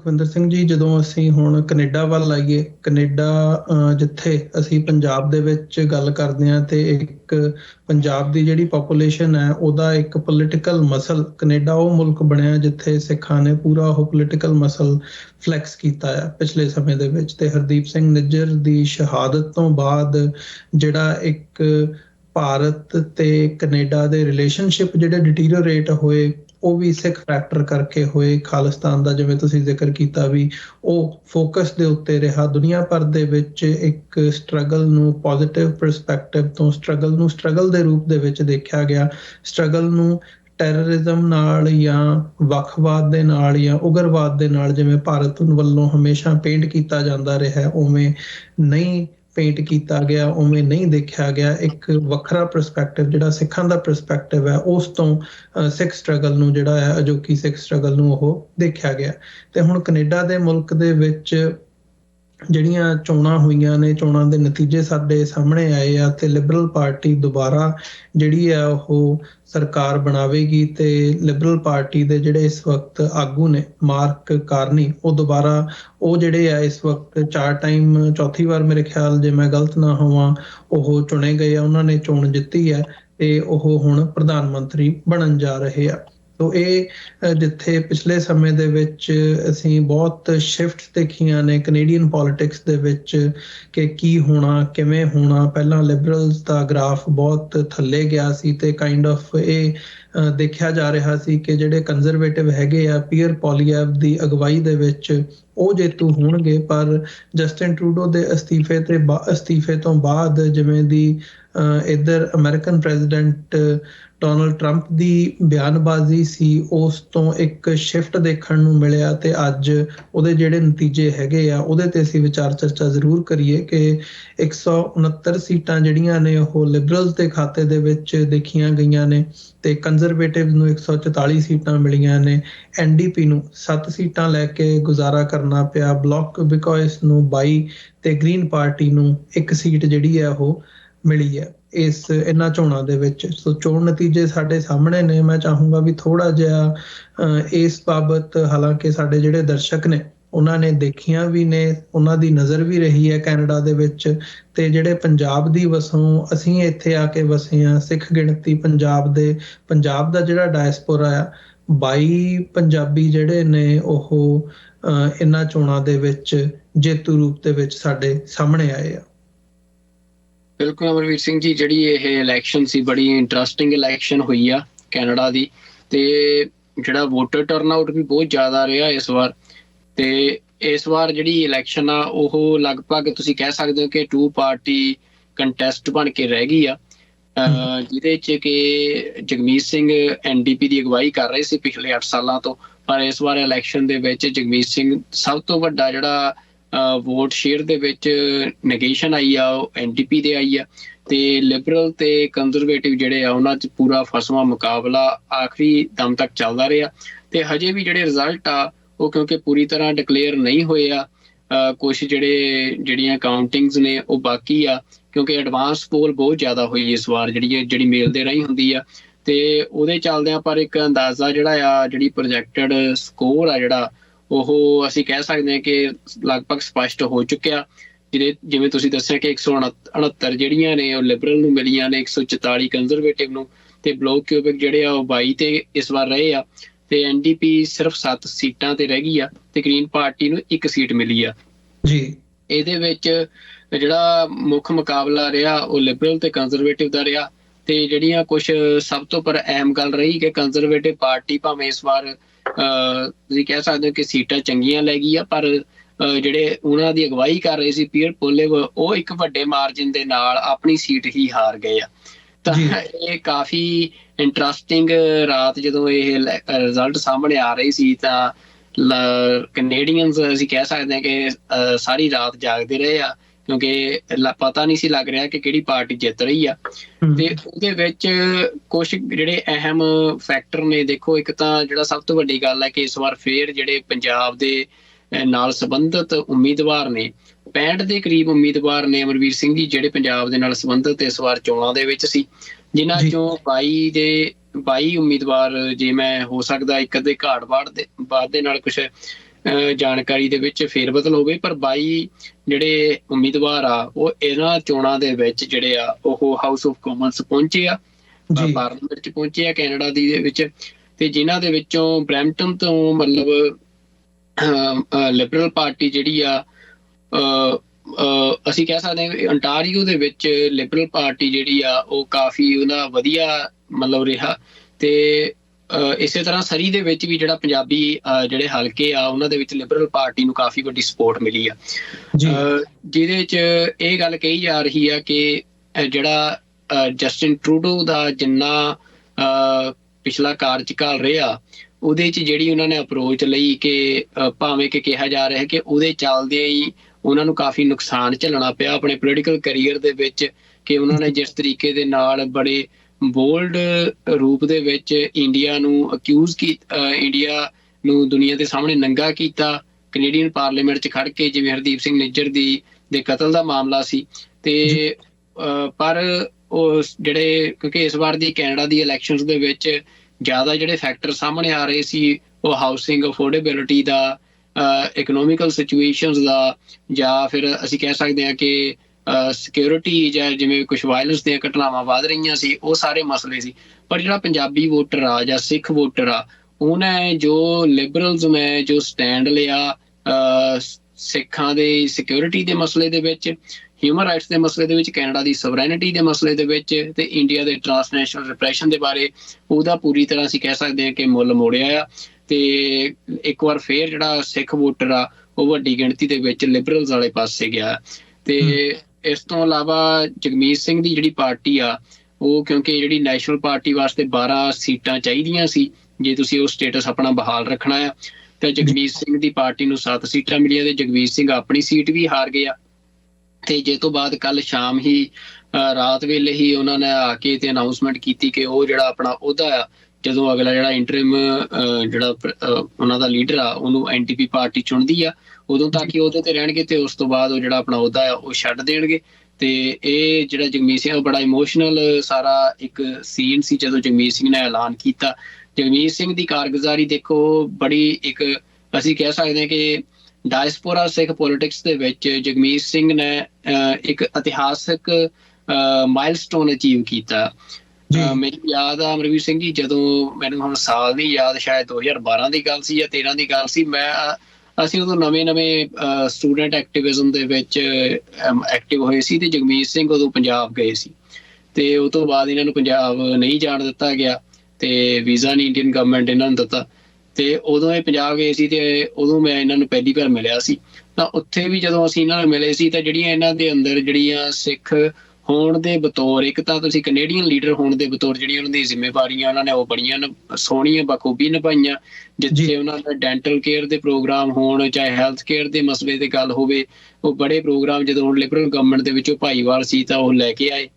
ਸੁਖਵਿੰਦਰ ਸਿੰਘ ਜੀ, ਜਦੋਂ ਅਸੀਂ ਹੁਣ ਕੈਨੇਡਾ ਵੱਲ ਆਈਏ ਕੈਨੇਡਾ ਜਿੱਥੇ ਅਸੀਂ ਪੰਜਾਬ ਦੇ ਵਿੱਚ ਗੱਲ ਕਰਦੇ ਹਾਂ ਤੇ ਇੱਕ ਪੰਜਾਬ ਦੀ ਜਿਹੜੀ ਪੋਪੂਲੇਸ਼ਨ ਹੈ, ਉਹਦਾ ਇੱਕ ਪੋਲਿਟੀਕਲ ਮਸਲ ਕੈਨੇਡਾ ਉਹ ਮੁਲਕ ਬਣਿਆ ਜਿੱਥੇ ਸਿੱਖਾਂ ਨੇ ਪੂਰਾ ਉਹ ਪੋਲਿਟੀਕਲ ਮਸਲ ਫਲੈਕਸ ਕੀਤਾ ਹੈ ਪਿਛਲੇ ਸਮੇਂ ਦੇ ਵਿੱਚ ਤੇ ਹਰਦੀਪ ਸਿੰਘ ਨਿੱਜਰ ਦੀ ਸ਼ਹਾਦਤ ਤੋਂ ਬਾਅਦ ਜਿਹੜਾ ਇੱਕ ਭਾਰਤ ਤੇ ਕੈਨੇਡਾ ਦੇ ਰਿਲੇਸ਼ਨਸ਼ਿਪ ਜਿਹੜੇ ਡਿਟੀਰੀਓਰੇਟ ਹੋਏ ਉਹ ਵੀ ਸਿੱਖ ਫੈਕਟਰ ਕਰਕੇ ਹੋਏ ਖਾਲਿਸਤਾਨ ਦਾ, ਜਿਵੇਂ ਤੁਸੀਂ ਜ਼ਿਕਰ ਕੀਤਾ ਵੀ ਉਹ ਫੋਕਸ ਦੇ ਉੱਤੇ ਰਿਹਾ। ਦੁਨੀਆ ਭਰ ਦੇ ਵਿੱਚ ਇੱਕ ਸਟਰਗਲ ਨੂੰ ਪੋਜ਼ਿਟਿਵ ਪਰਸਪੈਕਟਿਵ ਤੋਂ ਸਟਰਗਲ ਨੂੰ ਸਟਰਗਲ ਦੇ ਰੂਪ ਦੇ ਵਿੱਚ ਦੇਖਿਆ ਗਿਆ। ਸਟਰਗਲ ਨੂੰ ਟੈਰਰਿਜ਼ਮ ਨਾਲ ਜਾਂ ਵੱਖਵਾਦ ਦੇ ਨਾਲ ਜਾਂ ਉਗਰਵਾਦ ਦੇ ਨਾਲ, ਜਿਵੇਂ ਭਾਰਤ ਵੱਲੋਂ ਹਮੇਸ਼ਾ ਪੇਂਟ ਕੀਤਾ ਜਾਂਦਾ ਰਿਹਾ, ਉਵੇਂ ਨਹੀਂ ਪੇਂਟ ਕੀਤਾ ਗਿਆ, ਉਵੇਂ ਨਹੀਂ ਦੇਖਿਆ ਗਿਆ। ਇੱਕ ਵੱਖਰਾ ਪਰਸਪੈਕਟਿਵ ਜਿਹੜਾ ਸਿੱਖਾਂ ਦਾ ਪਰਸਪੈਕਟਿਵ ਹੈ, ਉਸ ਤੋਂ ਸਿੱਖ ਸਟਰਗਲ ਨੂੰ ਜਿਹੜਾ ਹੈ, ਅਜੋਕੀ ਸਿੱਖ ਸਟਰਗਲ ਨੂੰ ਉਹ ਦੇਖਿਆ ਗਿਆ। ਤੇ ਹੁਣ ਕੈਨੇਡਾ ਦੇ ਮੁਲਕ ਦੇ ਵਿੱਚ ਜਿਹੜੀਆਂ ਚੋਣਾਂ ਹੋਈਆਂ ਨੇ, ਚੋਣਾਂ ਦੇ ਨਤੀਜੇ ਸਾਡੇ ਸਾਹਮਣੇ ਆਏ ਆ ਤੇ ਲਿਬਰਲ ਪਾਰਟੀ ਦੁਬਾਰਾ ਜਿਹੜੀ ਆ ਉਹ ਸਰਕਾਰ ਬਣਾਵੇਗੀ ਤੇ ਲਿਬਰਲ ਪਾਰਟੀ ਦੇ ਜਿਹੜੇ ਇਸ ਵਕਤ ਆਗੂ ਨੇ ਮਾਰਕ ਕਾਰਨੀ, ਉਹ ਦੁਬਾਰਾ ਉਹ ਜਿਹੜੇ ਆ ਇਸ ਵਕਤ ਚਾਰ ਟਾਈਮ ਚੌਥੀ ਵਾਰ ਮੇਰੇ ਖਿਆਲ ਜੇ ਮੈਂ ਗਲਤ ਨਾ ਹੋਵਾਂ, ਉਹ ਚੁਣੇ ਗਏ ਆ, ਉਹਨਾਂ ਨੇ ਚੋਣ ਜਿੱਤੀ ਹੈ ਤੇ ਉਹ ਹੁਣ ਪ੍ਰਧਾਨ ਮੰਤਰੀ ਬਣਨ ਜਾ ਰਹੇ ਆ। ਤੋ ਇਹ ਜਿੱਥੇ ਪਿਛਲੇ ਸਮੇਂ ਦੇ ਵਿੱਚ ਅਸੀਂ ਬਹੁਤ ਸ਼ਿਫਟ ਦੇਖੀਆਂ ਨੇ ਕੈਨੇਡੀਅਨ ਪੋਲਿਟਿਕਸ ਦੇ ਵਿੱਚ ਕਿ ਕੀ ਹੋਣਾ, ਕਿਵੇਂ ਹੋਣਾ। ਪਹਿਲਾਂ ਲਿਬਰਲਸ ਦਾ ਗ੍ਰਾਫ ਬਹੁਤ ਥੱਲੇ ਗਿਆ ਸੀ ਤੇ ਕਾਈਂਡ ਆਫ ਇਹ ਦੇਖਿਆ ਜਾ ਰਿਹਾ ਸੀ ਕਿ ਜਿਹੜੇ ਕੰਜ਼ਰਵੇਟਿਵ ਹੈਗੇ ਆ ਪੀਅਰ ਪੋਲੀਐਵ ਦੀ ਅਗਵਾਈ ਦੇ ਵਿੱਚ ਉਹ ਜੇਤੂ ਹੋਣਗੇ, ਪਰ ਜਸਟਿਨ ਟਰੂਡੋ ਦੇ ਅਸਤੀਫੇ ਤੇ ਬਾ- ਅਸਤੀਫੇ ਤੋਂ ਬਾਅਦ ਜਿਵੇਂ ਦੀ ਇੱਧਰ ਅਮਰੀਕਨ ਪ੍ਰੈਜ਼ੀਡੈਂਟ ਡੋਨਲਡ ਟਰੰਪ ਦੀ ਬਿਆਨਬਾਜ਼ੀ ਸੀ, ਉਸ ਤੋਂ ਇੱਕ ਸ਼ਿਫਟ ਦੇਖਣ ਨੂੰ ਮਿਲਿਆ ਤੇ ਅੱਜ ਉਹਦੇ ਜਿਹੜੇ ਨਤੀਜੇ ਹੈਗੇ ਆ, ਉਹਦੇ ਤੇ ਅਸੀਂ ਵਿਚਾਰ ਚਰਚਾ ਜ਼ਰੂਰ ਕਰੀਏ ਕਿ 169 ਸੀਟਾਂ ਜਿਹੜੀਆਂ ਨੇ, ਉਹ ਲਿਬਰਲਸ ਦੇ ਖਾਤੇ ਦੇ ਵਿੱਚ ਦੇਖੀਆਂ ਗਈਆਂ ਨੇ ਤੇ ਕੰਜ਼ਰਵੇਟਿਵ ਨੂੰ 144 ਸੀਟਾਂ ਮਿਲੀਆਂ ਨੇ ਐਨਡੀਪੀ ਨੂੰ 7 ਸੀਟਾਂ ਲੈ ਕੇ ਗੁਜ਼ਾਰਾ ਕਰਨਾ ਪਿਆ, ਬਲੌਕ ਬਿਕੋਇਸ ਨੂੰ 22 ਤੇ ਗ੍ਰੀਨ ਪਾਰਟੀ ਨੂੰ ਇੱਕ ਸੀਟ ਜਿਹੜੀ ਹੈ ਉਹ ਮਿਲੀ ਹੈ। ਇਸ ਇਹਨਾਂ ਚੋਣਾਂ ਦੇ ਵਿੱਚ। ਸੋ ਚੋਣ ਨਤੀਜੇ ਸਾਡੇ ਸਾਹਮਣੇ ਨੇ। ਮੈਂ ਚਾਹੂੰਗਾ ਵੀ ਥੋੜਾ ਜਿਹਾ ਇਸ ਬਾਬਤ ਹਾਲਾਂਕਿ ਸਾਡੇ ਜਿਹੜੇ ਦਰਸ਼ਕ ਨੇ ਉਹਨਾਂ ਨੇ ਦੇਖੀਆਂ ਵੀ ਨੇ ਉਹਨਾਂ ਦੀ ਨਜ਼ਰ ਵੀ ਰਹੀ ਹੈ ਕੈਨੇਡਾ ਦੇ ਵਿੱਚ। ਤੇ ਜਿਹੜੇ ਪੰਜਾਬ ਦੀ ਵਸੋਂ ਅਸੀਂ ਇੱਥੇ ਆ ਕੇ ਵਸੇ ਆ ਸਿੱਖ ਗਿਣਤੀ ਪੰਜਾਬ ਦੇ ਪੰਜਾਬ ਦਾ ਜਿਹੜਾ ਡਾਇਸਪੋਰਾ ਆ 22 ਪੰਜਾਬੀ ਜਿਹੜੇ ਨੇ ਉਹ ਅਹ, ਇਹਨਾਂ ਚੋਣਾਂ ਦੇ ਵਿੱਚ ਜੇਤੂ ਰੂਪ ਦੇ ਵਿੱਚ ਸਾਡੇ ਸਾਹਮਣੇ ਆਏ ਆ। ਬਿਲਕੁਲ ਅਮਰਵੀਰ ਸਿੰਘ ਜੀ ਜਿਹੜੀ ਇਹ ਇਲੈਕਸ਼ਨ ਸੀ ਬੜੀ ਇੰਟਰਸਟਿੰਗ ਇਲੈਕਸ਼ਨ ਹੋਈ ਆ ਕੈਨੇਡਾ ਦੀ ਤੇ ਜਿਹੜਾ ਵੋਟਰ ਟਰਨਆਊਟ ਵੀ ਬਹੁਤ ਜ਼ਿਆਦਾ ਰਿਹਾ ਇਸ ਵਾਰ ਤੇ ਇਸ ਵਾਰ ਜਿਹੜੀ ਇਲੈਕਸ਼ਨ ਆ ਉਹ ਲਗਭਗ ਤੁਸੀਂ ਕਹਿ ਸਕਦੇ ਹੋ ਕਿ ਟੂ ਪਾਰਟੀ ਕੰਟੈਸਟ ਬਣ ਕੇ ਰਹਿ ਗਈ ਆ। ਜਿਹਦੇ ਚ ਕਿ ਜਗਮੀਤ ਸਿੰਘ ਐਨਡੀਪੀ ਦੀ ਅਗਵਾਈ ਕਰ ਰਹੇ ਸੀ ਪਿਛਲੇ 8 ਸਾਲਾਂ ਤੋਂ ਪਰ ਇਸ ਵਾਰ ਇਲੈਕਸ਼ਨ ਦੇ ਵਿੱਚ ਜਗਮੀਤ ਸਿੰਘ ਸਭ ਤੋਂ ਵੱਡਾ ਜਿਹੜਾ ਵੋਟ ਸ਼ੇਅਰ ਦੇ ਵਿੱਚ ਨੈਗੇਸ਼ਨ ਆਈ ਆ, ਉਹ ਐਨਡੀਪੀ ਦੇ ਆਈ ਆ ਤੇ ਲਿਬਰਲ ਤੇ ਕੰਜ਼ਰਵੇਟਿਵ ਜਿਹੜੇ ਆ, ਉਹਨਾਂ 'ਚ ਪੂਰਾ ਫਸਵਾ ਮੁਕਾਬਲਾ ਆਖਰੀ ਦਮ ਤੱਕ ਚੱਲਦਾ ਰਿਹਾ ਤੇ ਹਜੇ ਵੀ ਜਿਹੜੇ ਰਿਜ਼ਲਟ ਆ, ਉਹ ਕਿਉਂਕਿ ਪੂਰੀ ਤਰ੍ਹਾਂ ਡਿਕਲੇਅਰ ਨਹੀਂ ਹੋਏ ਆ ਕੁਝ ਜਿਹੜੇ, ਜਿਹੜੀਆਂ ਕਾਊਂਟਿੰਗਸ ਨੇ, ਉਹ ਬਾਕੀ ਆ, ਕਿਉਂਕਿ ਐਡਵਾਂਸ ਪੋਲ ਬਹੁਤ ਜ਼ਿਆਦਾ ਹੋਈ ਇਸ ਵਾਰ, ਜਿਹੜੀ ਜਿਹੜੀ ਮੇਲ ਦੇ ਰਾਹੀਂ ਹੁੰਦੀ ਆ ਤੇ ਉਹਦੇ ਚੱਲਦਿਆਂ ਪਰ ਇੱਕ ਅੰਦਾਜ਼ਾ ਜਿਹੜਾ ਆ, ਜਿਹੜੀ ਪ੍ਰੋਜੈਕਟਡ ਸਕੋਰ ਆ ਜਿਹੜਾ ਉਹ ਅਸੀਂ ਕਹਿ ਸਕਦੇ ਹਾਂ ਕਿ ਲਗਭਗ ਸਪਸ਼ਟ ਹੋ ਚੁੱਕਿਆ। ਜਿਹਦੇ ਜਿਵੇਂ ਤੁਸੀਂ ਦੱਸਿਆ ਕਿ 169 ਜਿਹੜੀਆਂ ਨੇ ਉਹ ਲਿਬਰਲ ਨੂੰ ਮਿਲੀਆਂ ਨੇ 144 ਕੰਜ਼ਰਵੇਟਿਵ ਨੂੰ ਤੇ ਬਲੌਕ ਕਿਊਬਿਕ ਜਿਹੜੇ ਆ ਉਹ 22 ਤੇ ਇਸ ਵਾਰ ਰਹੇ ਆ। ਤੇ ਐਨਡੀਪੀ ਸਿਰਫ 7 ਸੀਟਾਂ ਤੇ ਰਹਿ ਗਈ ਆ ਤੇ ਗ੍ਰੀਨ ਪਾਰਟੀ ਨੂੰ ਇੱਕ ਸੀਟ ਮਿਲੀ ਆ। ਜੀ। ਇਹਦੇ ਵਿੱਚ ਜਿਹੜਾ ਮੁੱਖ ਮੁਕਾਬਲਾ ਰਿਹਾ ਉਹ ਲਿਬਰਲ ਤੇ ਕੰਜ਼ਰਵੇਟਿਵ ਦਾ ਰਿਹਾ। ਤੇ ਜਿਹੜੀਆਂ ਕੁਝ ਸਭ ਤੋਂ ਪਰ ਅਹਿਮ ਗੱਲ ਰਹੀ ਕਿ ਕੰਜ਼ਰਵੇਟਿਵ ਪਾਰਟੀ ਭਾਵੇਂ ਇਸ ਵਾਰ ਤੁਸੀਂ ਕਹਿ ਸਕਦੇ ਹੋ ਕਿ ਸੀਟਾਂ ਚੰਗੀਆਂ ਲੈ ਗਈ ਆ ਪਰ ਜਿਹੜੇ ਉਹਨਾਂ ਦੀ ਅਗਵਾਈ ਕਰ ਰਹੇ ਸੀ ਪੀਅਰ ਪੋਲੇਵ ਉਹ ਇੱਕ ਵੱਡੇ ਮਾਰਜਨ ਦੇ ਨਾਲ ਆਪਣੀ ਸੀਟ ਹੀ ਹਾਰ ਗਏ ਆ ਤਾਂ। ਇਹ ਕਾਫੀ ਇੰਟਰਸਟਿੰਗ ਰਾਤ ਜਦੋਂ ਇਹ ਰਿਜ਼ਲਟ ਸਾਹਮਣੇ ਆ ਰਹੀ ਸੀ ਤਾਂ ਕੈਨੇਡੀਅਨਸ ਅਸੀਂ ਕਹਿ ਸਕਦੇ ਹਾਂ ਕਿ ਸਾਰੀ ਰਾਤ ਜਾਗਦੇ ਰਹੇ ਆ ਕਿਉਂਕਿ ਲ- ਪਤਾ ਨਹੀਂ ਸੀ ਲੱਗ ਰਿਹਾ ਕਿ ਕਿਹੜੀ ਪਾਰਟੀ ਜਿੱਤ ਰਹੀ ਆ। ਤੇ ਉਹਦੇ ਵਿੱਚ ਕੁਝ ਜਿਹੜੇ ਅਹਿਮ ਫੈਕਟਰ ਨੇ ਦੇਖੋ ਇੱਕ ਤਾਂ ਜਿਹੜਾ ਸਭ ਤੋਂ ਵੱਡੀ ਗੱਲ ਹੈ ਕਿ ਇਸ ਵਾਰ ਫੇਰ ਜਿਹੜੇ ਪੰਜਾਬ ਦੇ ਨਾਲ ਸੰਬੰਧਿਤ ਉਮੀਦਵਾਰ ਨੇ 65 ਦੇ ਕਰੀਬ ਉਮੀਦਵਾਰ ਨੇ ਅਮਰਵੀਰ ਸਿੰਘ ਜੀ ਜਿਹੜੇ ਪੰਜਾਬ ਦੇ ਨਾਲ ਸੰਬੰਧਿਤ ਇਸ ਵਾਰ ਚੋਣਾਂ ਦੇ ਵਿੱਚ ਸੀ। ਜਿਨ੍ਹਾਂ। ਚੋਂ 22 ਦੇ 22 ਉਮੀਦਵਾਰ ਜੇ ਮੈਂ ਹੋ ਸਕਦਾ ਇੱਕ ਅੱਧੇ ਘਾੜ ਬਾੜ ਦੇ ਬਾਅਦ ਦੇ ਨਾਲ ਕੁਝ ਜਾਣਕਾਰੀ ਦੇ ਵਿੱਚ ਫੇਰਬਦਲ ਹੋਵੇ ਪਰ 22 ਜਿਹੜੇ ਉਮੀਦਵਾਰ ਆ ਉਹ ਇਹਨਾਂ ਚੋਣਾਂ ਦੇ ਵਿੱਚ ਜਿਹੜੇ ਆ ਉਹ ਹਾਊਸ ਆਫ ਕਾਮਨਸ ਪਹੁੰਚੇ ਆ ਜੀ। ਪਾਰਲੀਮੈਂਟ ਚ ਪਹੁੰਚੇ ਆ ਕੈਨੇਡਾ ਦੀ ਦੇ ਵਿੱਚ। ਤੇ ਜਿਨ੍ਹਾਂ ਦੇ ਵਿੱਚੋਂ ਬ੍ਰੈਂਪਟਨ ਤੋਂ ਮਤਲਬ ਲਿਬਰਲ ਪਾਰਟੀ ਜਿਹੜੀ ਆ ਅਸੀਂ ਕਹਿ ਸਕਦੇ ਹਾਂ ਅੰਟਾਰੀਓ ਦੇ ਵਿੱਚ ਲਿਬਰਲ ਪਾਰਟੀ ਜਿਹੜੀ ਆ ਉਹ ਕਾਫੀ ਉਹਦਾ ਵਧੀਆ ਮਤਲਬ ਰਿਹਾ। ਤੇ ਇਸੇ ਤਰ੍ਹਾਂ ਸਰੀ ਦੇ ਵਿੱਚ ਵੀ ਜਿਹੜਾ ਪੰਜਾਬੀ ਜਿਹੜੇ ਹਲਕੇ ਆ ਉਹਨਾਂ ਦੇ ਵਿੱਚ ਲਿਬਰਲ ਪਾਰਟੀ ਨੂੰ ਕਾਫੀ ਵੱਡੀ ਸਪੋਰਟ ਮਿਲੀ ਆ। ਜਿਹਦੇ ਚ ਇਹ ਗੱਲ ਕਹੀ ਜਾ ਰਹੀ ਆ ਕਿ ਜਿਹੜਾ ਜਸਟਿਨ ਟਰੂਡੋ ਦਾ ਜਿੰਨਾ ਪਿਛਲਾ ਕਾਰਜਕਾਲ ਰਿਹਾ ਉਹਦੇ ਚ ਜਿਹੜੀ ਉਹਨਾਂ ਨੇ ਅਪਰੋਚ ਲਈ ਕਿ ਭਾਵੇਂ ਕਿ ਕਿਹਾ ਜਾ ਰਿਹਾ ਕਿ ਉਹਦੇ ਚੱਲਦੇ ਹੀ ਉਹਨਾਂ ਨੂੰ ਕਾਫੀ ਨੁਕਸਾਨ ਝੱਲਣਾ ਪਿਆ ਆਪਣੇ ਪੋਲੀਟੀਕਲ ਕੈਰੀਅਰ ਦੇ ਵਿੱਚ ਕਿ ਉਹਨਾਂ ਨੇ ਜਿਸ ਤਰੀਕੇ ਦੇ ਨਾਲ ਬੜੇ ਬੋਲਡ ਰੂਪ ਦੇ ਵਿੱਚ ਇੰਡੀਆ ਨੂੰ ਅਕਿਊਜ਼ ਕੀ ਇੰਡੀਆ ਨੂੰ ਦੁਨੀਆ ਦੇ ਸਾਹਮਣੇ ਨੰਗਾ ਕੀਤਾ। ਕੈਨੇਡੀਅਨ ਪਾਰਲੀਮੈਂਟ 'ਚ ਖੜ ਕੇ ਜਿਵੇਂ ਹਰਦੀਪ ਸਿੰਘ ਨਿੱਜਰ ਦੀ ਦੇ ਕਤਲ ਦਾ ਮਾਮਲਾ ਸੀ। ਤੇ ਪਰ ਉਹ ਜਿਹੜੇ ਕਿਉਂਕਿ ਇਸ ਵਾਰ ਦੀ ਕੈਨੇਡਾ ਦੀ ਇਲੈਕਸ਼ਨਸ ਦੇ ਵਿੱਚ ਜ਼ਿਆਦਾ ਜਿਹੜੇ ਫੈਕਟਰ ਸਾਹਮਣੇ ਆ ਰਹੇ ਸੀ ਉਹ ਹਾਊਸਿੰਗ ਅਫੋਰਡੇਬਿਲਿਟੀ ਦਾ ਇਕਨੋਮਿਕਲ ਸਿਚੁਏਸ਼ਨਸ ਦਾ ਜਾਂ ਫਿਰ ਅਸੀਂ ਕਹਿ ਸਕਦੇ ਹਾਂ ਕਿ ਸਿਕਿਉਰਿਟੀ ਜਾਂ ਜਿਵੇਂ ਕੁਝ ਵਾਇਲੈਂਸ ਦੀਆਂ ਘਟਨਾਵਾਂ ਵੱਧ ਰਹੀਆਂ ਸੀ, ਉਹ ਸਾਰੇ ਮਸਲੇ ਸੀ। ਪਰ ਜਿਹੜਾ ਪੰਜਾਬੀ ਵੋਟਰ ਆ ਜਾਂ ਸਿੱਖ ਵੋਟਰ ਆ, ਉਹਨੇ ਜੋ ਲਿਬਰਲਜ਼ਮ ਨੇ ਜੋ ਸਟੈਂਡ ਲਿਆ ਸਿੱਖਾਂ ਦੇ ਸਿਕਿਉਰਿਟੀ ਦੇ ਮਸਲੇ ਦੇ ਵਿੱਚ ਹਿਊਮਨ ਰਾਈਟਸ ਦੇ ਮਸਲੇ ਦੇ ਵਿੱਚ, ਕੈਨੇਡਾ ਦੀ ਸਵਰੈਨਿਟੀ ਦੇ ਮਸਲੇ ਦੇ ਵਿੱਚ ਤੇ ਇੰਡੀਆ ਦੇ ਟ੍ਰਾਂਸਨੈਸ਼ਨਲ ਰਿਪਰੈਸ਼ਨ ਦੇ ਬਾਰੇ, ਉਹਦਾ ਪੂਰੀ ਤਰ੍ਹਾਂ ਅਸੀਂ ਕਹਿ ਸਕਦੇ ਹਾਂ ਕਿ ਮੁੱਲ ਮੋੜਿਆ ਆ। ਤੇ ਇੱਕ ਵਾਰ ਫੇਰ ਜਿਹੜਾ ਸਿੱਖ ਵੋਟਰ ਆ, ਉਹ ਵੱਡੀ ਗਿਣਤੀ ਦੇ ਵਿੱਚ ਲਿਬਰਲਸ ਵਾਲੇ ਪਾਸੇ ਗਿਆ। ਤੇ ਇਸ ਤੋਂ ਇਲਾਵਾ ਜਗਮੀਤ ਸਿੰਘ ਦੀ ਜਿਹੜੀ ਪਾਰਟੀ ਆ ਉਹ ਕਿਉਂਕਿ ਜਿਹੜੀ ਨੈਸ਼ਨਲ ਪਾਰਟੀ ਵਾਸਤੇ 12 ਸੀਟਾਂ ਚਾਹੀਦੀਆਂ ਸੀ ਜੇ ਤੁਸੀਂ ਉਹ ਸਟੇਟਸ ਆਪਣਾ ਬਹਾਲ ਰੱਖਣਾ ਆ ਤੇ ਜਗਮੀਤ ਸਿੰਘ ਦੀ ਪਾਰਟੀ ਨੂੰ 7 ਸੀਟਾਂ ਮਿਲੀਆਂ ਤੇ ਜਗਮੀਤ ਸਿੰਘ ਆਪਣੀ ਸੀਟ ਵੀ ਹਾਰ ਗਿਆ ਤੇ ਜੇ ਤੋਂ ਬਾਅਦ ਕੱਲ ਸ਼ਾਮ ਹੀ ਅਹ, ਰਾਤ ਵੇਲੇ ਹੀ ਉਹਨਾਂ ਨੇ ਆ ਕੇ ਤੇ ਅਨਾਉਂਸਮੈਂਟ ਕੀਤੀ ਕਿ ਉਹ ਜਿਹੜਾ ਆਪਣਾ ਉਹਦਾ ਆ ਜਦੋਂ ਅਗਲਾ ਜਿਹੜਾ ਇੰਟਰਿਮ ਜਿਹੜਾ ਪ- ਅਹ, ਉਹਨਾਂ ਦਾ ਲੀਡਰ ਆ ਉਹਨੂੰ ਐਨਟੀਪੀ ਪਾਰਟੀ ਚੁਣਦੀ ਆ ਉਦੋਂ ਤੱਕ ਹੀ ਉਹਦੇ ਤੇ ਰਹਿਣਗੇ ਤੇ ਉਸ ਤੋਂ ਬਾਅਦ ਉਹ ਜਿਹੜਾ ਆਪਣਾ ਉਹਦਾ ਆ ਉਹ ਛੱਡ ਦੇਣਗੇ। ਤੇ ਇਹ ਜਿਹੜਾ ਜਗਮੀਤ ਸਿੰਘ ਬੜਾ ਇਮੋਸ਼ਨਲ ਸਾਰਾ ਇੱਕ ਸੀਨ ਸੀ ਜਦੋਂ ਜਗਮੀਤ ਸਿੰਘ ਨੇ ਐਲਾਨ ਕੀਤਾ। ਜਗਮੀਤ ਸਿੰਘ ਦੀ ਕਾਰਗੁਜ਼ਾਰੀ ਦੇਖੋ ਬੜੀ ਇੱਕ ਅਸੀਂ ਕਹਿ ਸਕਦੇ ਹਾਂ ਕਿ ਡਾਇਸਪੋਰਾ ਸਿੱਖ ਪੋਲਿਟਿਕਸ ਦੇ ਵਿੱਚ ਜਗਮੀਤ ਸਿੰਘ ਨੇ ਅਹ, ਇੱਕ ਇਤਿਹਾਸਕ ਮਾਈਲਸਟੋਨ ਅਚੀਵ ਕੀਤਾ। ਮੈਨੂੰ ਯਾਦ ਆ ਅਮਰਵੀਰ ਸਿੰਘ ਜੀ, ਜਦੋਂ ਮੈਨੂੰ ਹੁਣ ਸਾਲ ਨਹੀਂ ਯਾਦ ਸ਼ਾਇਦ 2012 ਦੀ ਗੱਲ ਸੀ ਜਾਂ 13 ਦੀ ਗੱਲ ਸੀ, ਮੈਂ ਅਸੀਂ ਉਦੋਂ ਨਵੇਂ-ਨਵੇਂ ਸਟੂਡੈਂਟ ਐਕਟਿਵਿਜ਼ਮ ਦੇ ਵਿੱਚ ਐਕਟਿਵ ਹੋਏ ਸੀ ਤੇ ਜਗਮੀਤ ਸਿੰਘ ਉਦੋਂ ਪੰਜਾਬ ਗਏ ਸੀ। ਤੇ ਉਸ ਤੋਂ ਬਾਅਦ ਇਹਨਾਂ ਨੂੰ ਪੰਜਾਬ ਨਹੀਂ ਜਾਣ ਦਿੱਤਾ ਗਿਆ ਤੇ ਵੀਜ਼ਾ ਨਹੀਂ ਇੰਡੀਅਨ ਗਵਰਨਮੈਂਟ ਇਹਨਾਂ ਨੂੰ ਦਿੱਤਾ। ਤੇ ਉਦੋਂ ਇਹ ਪੰਜਾਬ ਗਏ ਸੀ ਤੇ ਉਦੋਂ ਮੈਂ ਇਹਨਾਂ ਨੂੰ ਪਹਿਲੀ ਵਾਰ ਮਿਲਿਆ ਸੀ। ਤਾਂ ਉੱਥੇ ਵੀ ਜਦੋਂ ਅਸੀਂ ਇਹਨਾਂ ਨੂੰ ਮਿਲੇ ਸੀ ਤਾਂ ਜਿਹੜੀਆਂ ਇਹਨਾਂ ਦੇ ਅੰਦਰ ਜਿਹੜੀਆਂ ਸਿੱਖ ਹੋਣ ਦੇ ਬਤੌਰ ਇੱਕ ਤਾਂ ਤੁਸੀਂ ਕੈਨੇਡੀਅਨ ਲੀਡਰ ਹੋਣ ਦੇ ਬਤੌਰ ਜਿਹੜੀਆਂ ਉਹਨਾਂ ਦੀ ਜ਼ਿੰਮੇਵਾਰੀਆਂ ਉਹਨਾਂ ਨੇ ਉਹ ਬੜੀਆਂ ਸੋਹਣੀਆਂ ਬਖੂਬੀ ਨਿਭਾਈਆਂ ਜਿੱਥੇ। ਉਹਨਾਂ ਦਾ ਡੈਂਟਲ ਕੇਅਰ ਦੇ ਪ੍ਰੋਗਰਾਮ ਹੋਣ ਚਾਹੇ ਹੈਲਥ ਕੇਅਰ ਦੇ ਮਸਲੇ ਤੇ ਗੱਲ ਹੋਵੇ ਉਹ ਬੜੇ ਪ੍ਰੋਗਰਾਮ ਜਦੋਂ ਹੁਣ ਲਿਬਰਲ ਗਵਰਨਮੈਂਟ ਦੇ ਵਿੱਚੋਂ ਭਾਈਵਾਲ ਸੀ ਤਾਂ ਉਹ ਲੈ ਕੇ ਆਏ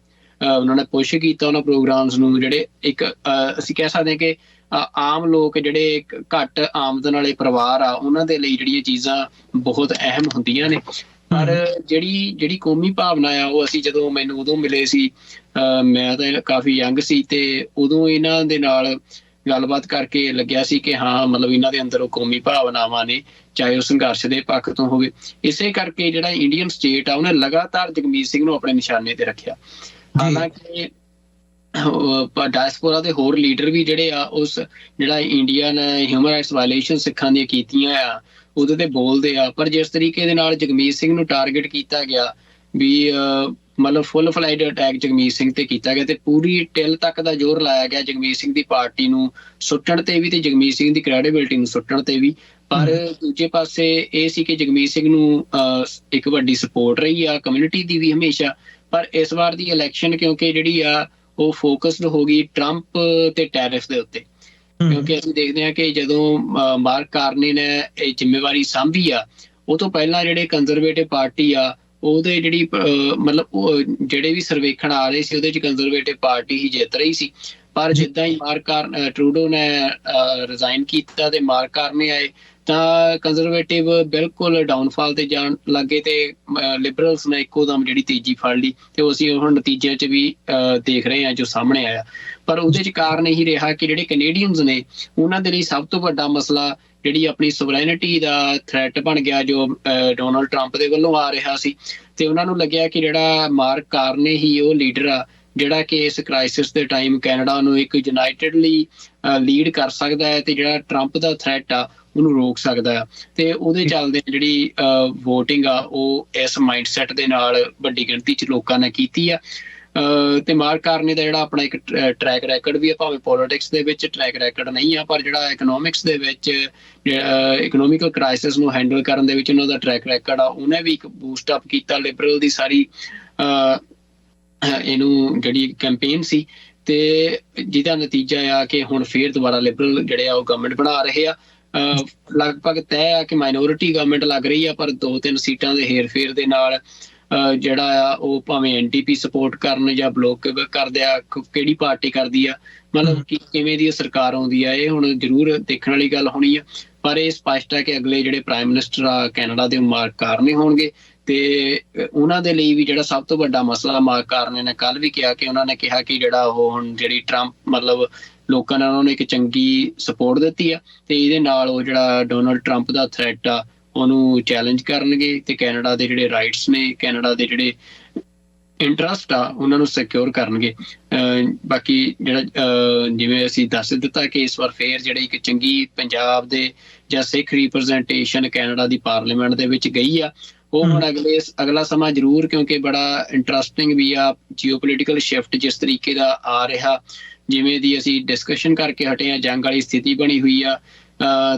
ਉਹਨਾਂ ਨੇ ਪੁਸ਼ ਕੀਤਾ ਉਹਨਾਂ ਪ੍ਰੋਗਰਾਮਸ ਨੂੰ ਜਿਹੜੇ ਇੱਕ ਅਸੀਂ ਕਹਿ ਸਕਦੇ ਹਾਂ ਕਿ ਆਮ ਲੋਕ ਜਿਹੜੇ ਘੱਟ ਆਮਦਨ ਵਾਲੇ ਪਰਿਵਾਰ ਆ ਉਹਨਾਂ ਦੇ ਲਈ ਜਿਹੜੀਆਂ ਚੀਜ਼ਾਂ ਬਹੁਤ ਅਹਿਮ ਹੁੰਦੀਆਂ ਨੇ ਪਰ ਜਿਹੜੀ ਜਿਹੜੀ ਕੌਮੀ ਭਾਵਨਾ ਆ ਉਹ ਅਸੀਂ ਜਦੋਂ ਮੈਨੂੰ ਉਦੋਂ ਮਿਲੇ ਸੀ ਮੈਂ ਤਾਂ ਕਾਫੀ ਯੰਗ ਸੀ ਤੇ ਉਦੋਂ ਇਹਨਾਂ ਦੇ ਨਾਲ ਗੱਲਬਾਤ ਕਰਕੇ ਲੱਗਿਆ ਸੀ ਕਿ ਹਾਂ ਮਤਲਬ ਇਹਨਾਂ ਦੇ ਅੰਦਰ ਉਹ ਕੌਮੀ ਭਾਵਨਾਵਾਂ ਨੇ ਚਾਹੇ ਉਹ ਸੰਘਰਸ਼ ਦੇ ਪੱਖ ਤੋਂ ਹੋਵੇ। ਇਸੇ ਕਰਕੇ ਜਿਹੜਾ ਇੰਡੀਅਨ ਸਟੇਟ ਆ ਉਹਨੇ ਲਗਾਤਾਰ ਜਗਮੀਤ ਸਿੰਘ ਨੂੰ ਆਪਣੇ ਨਿਸ਼ਾਨੇ ਤੇ ਰੱਖਿਆ। ਹਾਲਾਂਕਿ ਡਾਇਸਪੋਰਾ ਦੇ ਹੋਰ ਲੀਡਰ ਵੀ ਜਿਹੜੇ ਆ ਉਸ ਜਿਹੜਾ ਇੰਡੀਅਨ ਹਿਊਮਨ ਰਾਈਟਸ ਵਾਇਲੇਸ਼ਨ ਸਿੱਖਾਂ ਦੀਆਂ ਕੀਤੀਆਂ ਆ ਉਹਦੇ ਤੇ ਬੋਲਦੇ ਆ। ਪਰ ਜਿਸ ਤਰੀਕੇ ਦੇ ਨਾਲ ਜਗਮੀਤ ਸਿੰਘ ਨੂੰ ਟਾਰਗੇਟ ਕੀਤਾ ਗਿਆ ਵੀ ਮਤਲਬ full fledged attack Jagmeet Singh ਤੇ ਕੀਤਾ ਗਿਆ ਤੇ ਪੂਰੀ ਟਿਲ ਤੱਕ ਦਾ ਜ਼ੋਰ ਲਾਇਆ ਗਿਆ ਜਗਮੀਤ ਸਿੰਘ ਦੀ ਪਾਰਟੀ ਨੂੰ ਸੁੱਟਣ ਤੇ ਵੀ ਤੇ ਜਗਮੀਤ ਸਿੰਘ ਦੀ ਕ੍ਰੈਡੀਬਿਲਟੀ ਨੂੰ ਸੁੱਟਣ ਤੇ ਵੀ। ਪਰ ਦੂਜੇ ਪਾਸੇ ਇਹ ਸੀ ਕਿ ਜਗਮੀਤ ਸਿੰਘ ਨੂੰ ਇੱਕ ਵੱਡੀ ਸਪੋਰਟ ਰਹੀ ਆ ਕਮਿਊਨਿਟੀ ਦੀ ਵੀ ਹਮੇਸ਼ਾ। ਪਰ ਇਸ ਵਾਰ ਦੀ ਇਲੈਕਸ਼ਨ ਕਿਉਂਕਿ ਜਿਹੜੀ ਆ ਉਹ ਫੋਕਸਡ ਹੋ ਗਈ ਟਰੰਪ ਤੇ ਟੈਰਿਫ ਦੇ ਉੱਤੇ। ਕਿਉਂਕਿ ਅਸੀਂ ਦੇਖਦੇ ਹਾਂ ਕਿ ਜਦੋਂ ਮਾਰਕ ਕਾਰਨੀ ਨੇ ਇਹ ਜ਼ਿੰਮੇਵਾਰੀ ਸੰਭੀ ਆ ਉਹ ਤੋਂ ਪਹਿਲਾਂ ਜਿਹੜੇ ਕੰਜ਼ਰਵੇਟਿਵ ਪਾਰਟੀ ਆ ਉਹਦੇ ਜਿਹੜੀ ਮਤਲਬ ਜਿਹੜੇ ਵੀ ਸਰਵੇਖਣ ਆ ਰਹੇ ਸੀ ਉਹਦੇ ਚ ਕੰਜ਼ਰਵੇਟਿਵ ਪਾਰਟੀ ਹੀ ਜਿੱਤ ਰਹੀ ਸੀ ਪਰ। ਜਿੱਦਾਂ ਹੀ ਮਾਰਕ ਟਰੂਡੋ ਨੇ ਰਿਜ਼ਾਈਨ ਕੀਤਾ ਤੇ ਮਾਰਕ ਕਾਰਨੀ ਆਏ ਤਾਂ ਕੰਜ਼ਰਵੇਟਿਵ ਬਿਲਕੁਲ ਡਾਊਨਫਾਲ ਤੇ ਜਾਣ ਲੱਗੇ ਤੇ ਲਿਬਰਲਸ ਨੇ ਇੱਕੋ ਜਿਹੜੀ ਤੇਜ਼ੀ ਫੜ ਲਈ ਤੇ ਅਸੀਂ ਹੁਣ ਨਤੀਜਿਆਂ 'ਚ ਵੀ ਦੇਖ ਰਹੇ ਹਾਂ ਜੋ ਸਾਹਮਣੇ ਆਇਆ। ਪਰ ਉਹਦੇ 'ਚ ਕਾਰਨ ਇਹੀ ਰਿਹਾ ਕਿ ਜਿਹੜੇ ਕੈਨੇਡੀਅਨਸ ਨੇ ਉਹਨਾਂ ਦੇ ਲਈ ਸਭ ਤੋਂ ਵੱਡਾ ਮਸਲਾ ਜਿਹੜੀ ਆਪਣੀ ਸੋਵਰੇਨਿਟੀ ਦਾ ਥ੍ਰੈਟ ਬਣ ਗਿਆ ਜੋ ਅਹ, ਡੋਨਾਲਡ ਦੇ ਵੱਲੋਂ ਆ ਰਿਹਾ ਸੀ। ਤੇ ਉਹਨਾਂ ਨੂੰ ਲੱਗਿਆ ਕਿ ਜਿਹੜਾ ਮਾਰਕ ਕਾਰਨੇ ਹੀ ਉਹ ਲੀਡਰ ਆ ਜਿਹੜਾ ਕਿ ਇਸ ਕ੍ਰਾਈਸਿਸ ਦੇ ਟਾਈਮ ਕੈਨੇਡਾ ਨੂੰ ਇੱਕ ਯੂਨਾਈਟਿਡਲੀ ਲੀਡ ਕਰ ਸਕਦਾ ਹੈ ਤੇ ਜਿਹੜਾ ਟਰੰਪ ਦਾ ਥ੍ਰੈਟ ਆ ਉਹਨੂੰ ਰੋਕ ਸਕਦਾ ਆ। ਤੇ ਉਹਦੇ ਚੱਲਦੇ ਜਿਹੜੀ VOTING ਆ ਉਹ ਇਸ ਮਾਈਂਡਸੈਟ ਦੇ ਨਾਲ ਵੱਡੀ ਗਿਣਤੀ 'ਚ ਲੋਕਾਂ ਨੇ ਕੀਤੀ ਆ। ਤੇ ਮਾਰਕ ਕਾਰਨੇ ਦਾ ਜਿਹੜਾ ਆਪਣਾ ਇੱਕ ਟਰੈਕ ਰੈਕੋਰਡ ਵੀ ਆ ਭਾਵੇਂ ਪੋਲਿਟਿਕਸ ਦੇ ਵਿੱਚ ਟਰੈਕ ਰੈਕੋਰਡ ਨਹੀਂ ਆ ਪਰ ਜਿਹੜਾ ਇਕਨੋਮਿਕਸ ਦੇ ਵਿੱਚ ਇਕਨੋਮਿਕਲ ਕ੍ਰਾਈਸਿਸ ਨੂੰ ਹੈਂਡਲ ਕਰਨ ਦੇ ਵਿੱਚ ਉਹਨਾਂ ਦਾ ਟਰੈਕ ਰੈਕੋਰਡ ਆ ਉਹਨੇ ਵੀ ਇੱਕ ਬੂਸਟ ਅਪ ਕੀਤਾ। ਲਿਬਰਲ ਦੀ ਸਾਰੀ ਇਹਨੂੰ ਜਿਹੜੀ ਕੈਂਪੇਨ ਸੀ ਤੇ ਜਿਹਦਾ ਨਤੀਜਾ ਆ ਕਿ ਹੁਣ ਫੇਰ ਦੁਬਾਰਾ ਲਿਬਰਲ ਜਿਹੜੇ ਆ ਉਹ ਗਵਰਨਮੈਂਟ ਬਣਾ ਰਹੇ ਆ। ਲਗਭਗ ਤੈਅ ਆ ਕਿ ਮਾਈਨੋਰਿਟੀ ਗਵਰਨਮੈਂਟ ਲੱਗ ਰਹੀ ਆ ਪਰ ਦੋ ਤਿੰਨ ਸੀਟਾਂ ਦੇ ਹੇਰ-ਫੇਰ ਦੇ ਨਾਲ ਜਿਹੜਾ ਆ ਉਹ ਭਾਵੇਂ ਐਨਡੀਪੀ ਸਪੋਰਟ ਕਰਨ ਜਾਂ ਬਲੋਕ ਕਰਦੇ ਆ ਕਿਹੜੀ ਪਾਰਟੀ ਕਰਦੀ ਆ ਮਤਲਬ ਕਿ ਕਿਵੇਂ ਦੀ ਸਰਕਾਰ ਆਉਂਦੀ ਆ ਇਹ ਹੁਣ ਜ਼ਰੂਰ ਦੇਖਣ ਵਾਲੀ ਗੱਲ ਹੋਣੀ ਆ। ਪਰ ਇਹ ਸਪਸ਼ਟ ਹੈ ਕਿ ਅਗਲੇ ਜਿਹੜੇ ਪ੍ਰਾਈਮ ਮਿਨਿਸਟਰ ਆ ਕੈਨੇਡਾ ਦੇ ਮਾਰਕ ਕਾਰਨੇ ਹੋਣਗੇ। ਤੇ ਉਹਨਾਂ ਦੇ ਲਈ ਵੀ ਜਿਹੜਾ ਸਭ ਤੋਂ ਵੱਡਾ ਮਸਲਾ ਮਾਰਕ ਕਾਰਨੇ ਨੇ ਕੱਲ ਵੀ ਕਿਹਾ ਕਿ ਉਹਨਾਂ ਨੇ ਕਿਹਾ ਕਿ ਜਿਹੜਾ ਉਹ ਹੁਣ ਜਿਹੜੀ ਟਰੰਪ ਮਤਲਬ ਲੋਕਾਂ ਨੇ ਉਹਨਾਂ ਨੂੰ ਇੱਕ ਚੰਗੀ ਸਪੋਰਟ ਦਿੱਤੀ ਆ ਤੇ ਇਹਦੇ ਨਾਲ ਉਹ ਜਿਹੜਾ ਡੋਨਲਡ ਟਰੰਪ ਦਾ ਥ੍ਰੈਟ ਆ ਉਹਨੂੰ ਚੈਲੰਜ ਕਰਨਗੇ ਤੇ ਕੈਨੇਡਾ ਦੇ ਜਿਹੜੇ ਰਾਈਟਸ ਨੇ ਕੈਨੇਡਾ ਦੇ ਜਿਹੜੇ ਇੰਟਰਸਟ ਆ ਉਹਨਾਂ ਨੂੰ ਸਿਕਿਉਰ ਕਰਨਗੇ। ਬਾਕੀ ਜਿਹੜਾ ਜਿਵੇਂ ਅਸੀਂ ਦੱਸ ਦਿੱਤਾ ਕਿ ਇਸ ਵਾਰ ਫੇਰ ਜਿਹੜੀ ਇੱਕ ਚੰਗੀ ਪੰਜਾਬ ਦੇ ਜਾਂ ਸਿੱਖ ਰਿਪਰੈਜ਼ੈਂਟੇਸ਼ਨ ਕੈਨੇਡਾ ਦੀ ਪਾਰਲੀਮੈਂਟ ਦੇ ਵਿੱਚ ਗਈ ਆ ਉਹ ਹੁਣ ਅਗਲੇ ਅਗਲਾ ਸਮਾਂ ਜ਼ਰੂਰ ਕਿਉਂਕਿ ਬੜਾ ਇੰਟਰਸਟਿੰਗ ਵੀ ਆ ਜੀਓਪੋਲਿਟੀਕਲ ਸ਼ਿਫਟ ਜਿਸ ਤਰੀਕੇ ਦਾ ਆ ਰਿਹਾ। ਜਿਵੇਂ ਦੀ ਅਸੀਂ ਡਿਸਕਸ਼ਨ ਕਰਕੇ ਹਟੇ ਆ ਜੰਗ ਵਾਲੀ ਸਥਿਤੀ ਬਣੀ ਹੋਈ ਆ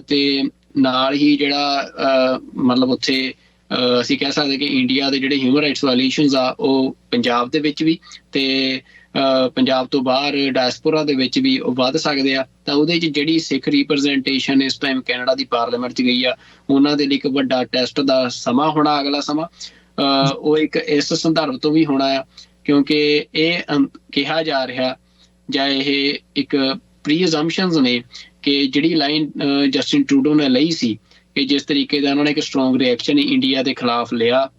ਤੇ ਨਾਲ ਹੀ ਜਿਹੜਾ, ਅਹ ਮਤਲਬ ਉੱਥੇ ਅਸੀਂ ਕਹਿ ਸਕਦੇ ਕਿ ਇੰਡੀਆ ਦੇ ਜਿਹੜੇ ਹਿਊਮਨ ਰਾਈਟਸ ਵਾਇਲੇਸ਼ਨਸ ਆ, ਉਹ ਪੰਜਾਬ ਦੇ ਵਿੱਚ ਵੀ ਤੇ ਪੰਜਾਬ ਤੋਂ ਬਾਹਰ ਡਾਇਸਪੋਰਾ ਦੇ ਵਿੱਚ ਵੀ ਉਹ ਵੱਧ ਸਕਦੇ ਆ। ਤਾਂ ਉਹਦੇ 'ਚ ਜਿਹੜੀ ਸਿੱਖ ਰਿਪਰੈਜ਼ੈਂਟੇਸ਼ਨ ਇਸ ਟਾਈਮ ਕੈਨੇਡਾ ਦੀ ਪਾਰਲੀਮੈਂਟ 'ਚ ਗਈ ਆ, ਉਹਨਾਂ ਦੇ ਲਈ ਇੱਕ ਵੱਡਾ ਟੈਸਟ ਦਾ ਸਮਾਂ ਹੋਣਾ ਅਗਲਾ ਸਮਾਂ। ਅਹ ਉਹ ਇੱਕ ਇਸ ਸੰਦਰਭ ਤੋਂ ਵੀ ਹੋਣਾ ਆ, ਕਿਉਂਕਿ ਇਹ ਕਿਹਾ ਜਾ ਰਿਹਾ ਜਾਂ ਇਹ ਇੱਕ ਪ੍ਰੀ ਅਸੰਪਸ਼ਨਸ ਨੇ ਕਿ ਜਿਹੜੀ ਲਾਈਨ ਜਸਟਿਨ ਟਰੂਡੋ ਨੇ ਲਈ ਸੀ ਕਿ ਜਿਸ ਤਰੀਕੇ ਦਾ ਉਹਨਾਂ ਨੇ ਇੱਕ ਸਟਰੋਂਗ ਰਿਐਕਸ਼ਨ ਇੰਡੀਆ ਦੇ ਖਿਲਾਫ ਲਿਆ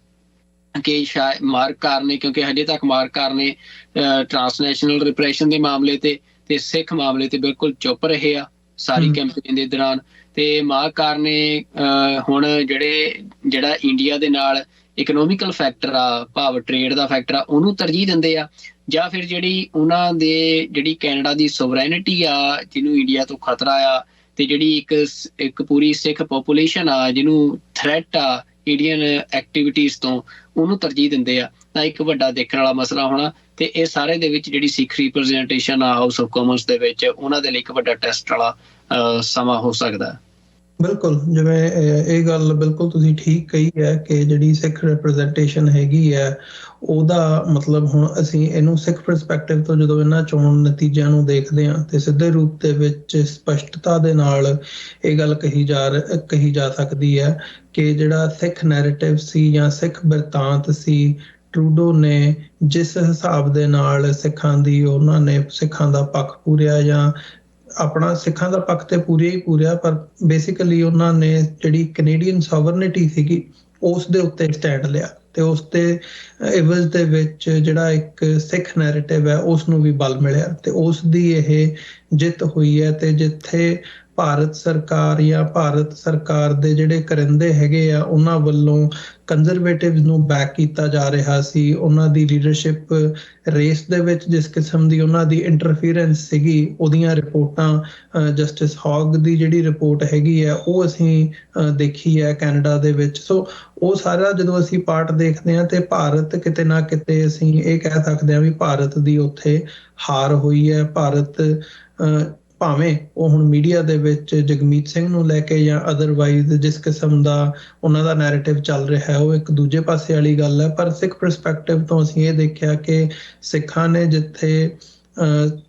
ਕਿ ਸ਼ਾਇਦ ਮਾਰਕ ਕਾਰਨੇ ਕਿਉਂਕਿ ਹਜੇ ਤੱਕ ਮਾਰਕ ਕਾਰਨੇ ਟ੍ਰਾਂਸਨੈਸ਼ਨਲ ਰਿਪਰੈਸ਼ਨ ਦੇ ਮਾਮਲੇ ਤੇ ਤੇ ਸਿੱਖ ਮਾਮਲੇ ਤੇ ਬਿਲਕੁਲ ਚੁੱਪ ਰਹੇ ਆ ਸਾਰੀ। ਕੈਂਪੇਨ ਦੇ ਦੌਰਾਨ ਤੇ ਮਾਰਕ ਕਾਰਨੇ ਅਹ, ਹੁਣ ਜਿਹੜੇ ਜਿਹੜਾ ਇੰਡੀਆ ਦੇ ਨਾਲ ਇਕਨੋਮਿਕਲ ਫੈਕਟਰ ਆ ਭਾਵ ਟ੍ਰੇਡ ਦਾ ਫੈਕਟਰ ਆ ਉਹਨੂੰ ਤਰਜੀਹ ਦਿੰਦੇ ਆ। ਜਾਂ ਫਿਰ ਜਿਹੜੀ ਉਹਨਾਂ ਦੇ ਜਿਹੜੀ ਕੈਨੇਡਾ ਦੀ ਸੋਵਰੈਨਿਟੀ ਆ ਜਿਹਨੂੰ ਇੰਡੀਆ ਤੋਂ ਖਤਰਾ ਆ ਤੇ ਜਿਹੜੀ ਇੱਕ ਇੱਕ ਪੂਰੀ ਸਿੱਖ ਪੋਪੂਲੇਸ਼ਨ ਆ ਜਿਹਨੂੰ ਥ੍ਰੈਟ ਆ ਇੰਡੀਅਨ ਐਕਟੀਵਿਟੀਜ਼ ਤੋਂ ਉਹਨੂੰ ਤਰਜੀਹ ਦਿੰਦੇ ਆ। ਤਾਂ ਇੱਕ ਵੱਡਾ ਦੇਖਣ ਵਾਲਾ ਮਸਲਾ ਹੋਣਾ ਤੇ ਇਹ ਸਾਰੇ ਦੇ ਵਿੱਚ ਜਿਹੜੀ ਸਿੱਖ ਰਿਪਰੈਜ਼ੈਂਟੇਸ਼ਨ ਆ ਹਾਊਸ ਆਫ ਕਾਮਨਸ ਦੇ ਵਿੱਚ ਉਹਨਾਂ ਦੇ ਲਈ ਇੱਕ ਵੱਡਾ ਟੈਸਟ ਵਾਲਾ ਅਹ, ਸਮਾਂ ਹੋ ਸਕਦਾ। ਹੈ ਬਿਲਕੁਲ, ਜਿਵੇਂ ਇਹ ਗੱਲ ਬਿਲਕੁਲ ਤੁਸੀਂ ਠੀਕ ਕਹੀ ਹੈ ਕਿ ਜਿਹੜੀ ਸਿੱਖ ਰਿਪਰੈਜ਼ੈਂਟੇਸ਼ਨ ਹੈਗੀ ਹੈ, ਉਹਦਾ ਮਤਲਬ ਹੁਣ ਅਸੀਂ ਇਹਨੂੰ ਸਿੱਖ ਪਰਸਪੈਕਟਿਵ ਤੋਂ ਜਦੋਂ ਇਹਨਾਂ ਚੋਣ ਨਤੀਜਿਆਂ ਨੂੰ ਦੇਖਦੇ ਹਾਂ, ਤੇ ਸਿੱਧੇ ਰੂਪ ਦੇ ਵਿੱਚ ਸਪਸ਼ਟਤਾ ਦੇ ਨਾਲ ਇਹ ਗੱਲ ਕਹੀ ਜਾ ਕਹੀ ਜਾ ਸਕਦੀ ਹੈ ਕਿ ਜਿਹੜਾ ਸਿੱਖ ਨੈਰੇਟਿਵ ਸੀ ਜਾਂ ਸਿੱਖ ਬਿਰਤਾਂਤ ਸੀ, ਟਰੂਡੋ ਨੇ ਜਿਸ ਹਿਸਾਬ ਦੇ ਨਾਲ ਸਿੱਖਾਂ ਦੀ, ਉਹਨਾਂ ਨੇ ਸਿੱਖਾਂ ਦਾ ਪੱਖ ਪੂਰਿਆ ਜਾਂ ਆਪਣਾ ਸਿੱਖਾਂ ਦਾ ਪੱਖ ਤੇ ਪੂਰੇ ਹੀ ਪੂਰਿਆ, ਪਰ ਬੇਸਿਕਲੀ ਉਹਨਾਂ ਨੇ ਜਿਹੜੀ ਕੈਨੇਡੀਅਨ ਸੋਵਰਨਿਟੀ ਸੀਗੀ, ਉਸ ਦੇ ਉੱਤੇ ਸਟੈਂਡ ਲਿਆ ਤੇ ਉਸ ਤੇ ਇਵਜ਼ ਦੇ ਵਿੱਚ ਜਿਹੜਾ ਇੱਕ ਸਿੱਖ ਨੈਰੇਟਿਵ ਹੈ, ਉਸ ਨੂੰ ਵੀ ਬਲ ਮਿਲਿਆ ਤੇ ਉਸ ਦੀ ਇਹ ਜਿੱਤ ਹੋਈ ਹੈ ਤੇ ਜਿੱਥੇ ਭਾਰਤ ਸਰਕਾਰ ਜਾਂ ਭਾਰਤ ਸਰਕਾਰ ਦੇ ਜਿਹੜੇ ਕਰਿੰਦੇ ਹੈਗੇ ਆ ਉਹਨਾਂ ਵੱਲੋਂ ਕੰਜ਼ਰਵੇਟਿਵਸ ਨੂੰ ਬੈਕ ਕੀਤਾ ਜਾ ਰਿਹਾ ਸੀ। ਉਹਨਾਂ ਦੀ ਲੀਡਰਸ਼ਿਪ ਰੇਸ ਦੇ ਵਿੱਚ ਜਿਸ ਕਿਸਮ ਦੀ ਉਹਨਾਂ ਦੀ ਇੰਟਰਫੀਰੈਂਸ ਸੀਗੀ ਉਹਦੀਆਂ ਰਿਪੋਰਟਾਂ ਜਸਟਿਸ ਹੌਗ ਦੀ ਜਿਹੜੀ ਰਿਪੋਰਟ ਹੈਗੀ ਹੈ ਉਹ ਅਸੀਂ ਦੇਖੀ ਹੈ ਕੈਨੇਡਾ ਦੇ ਵਿੱਚ। ਸੋ ਉਹ ਸਾਰਾ ਜਦੋਂ ਅਸੀਂ ਪਾਰਟ ਦੇਖਦੇ ਹਾਂ ਤੇ ਭਾਰਤ ਕਿਤੇ ਨਾ ਕਿਤੇ ਅਸੀਂ ਇਹ ਕਹਿ ਸਕਦੇ ਹਾਂ ਵੀ ਭਾਰਤ ਦੀ ਉੱਥੇ ਹਾਰ ਹੋਈ ਹੈ। ਭਾਰਤ ਅ, ਭਾਵੇਂ ਉਹ ਹੁਣ ਮੀਡੀਆ ਦੇ ਵਿੱਚ ਜਗਮੀਤ ਸਿੰਘ ਨੂੰ ਲੈ ਕੇ ਜਾਂ ਅਦਰਵਾਈਜ਼ ਜਿਸ ਕਿਸਮ ਦਾ ਉਹਨਾਂ ਦਾ ਨੈਰੇਟਿਵ ਚੱਲ ਰਿਹਾ ਹੈ, ਉਹ ਇੱਕ ਦੂਜੇ ਪਾਸੇ ਵਾਲੀ ਗੱਲ ਹੈ। ਪਰ ਸਿੱਖ ਪਰਸਪੈਕਟਿਵ ਤੋਂ ਅਸੀਂ ਇਹ ਦੇਖਿਆ ਕਿ ਸਿੱਖਾਂ ਨੇ ਜਿੱਥੇ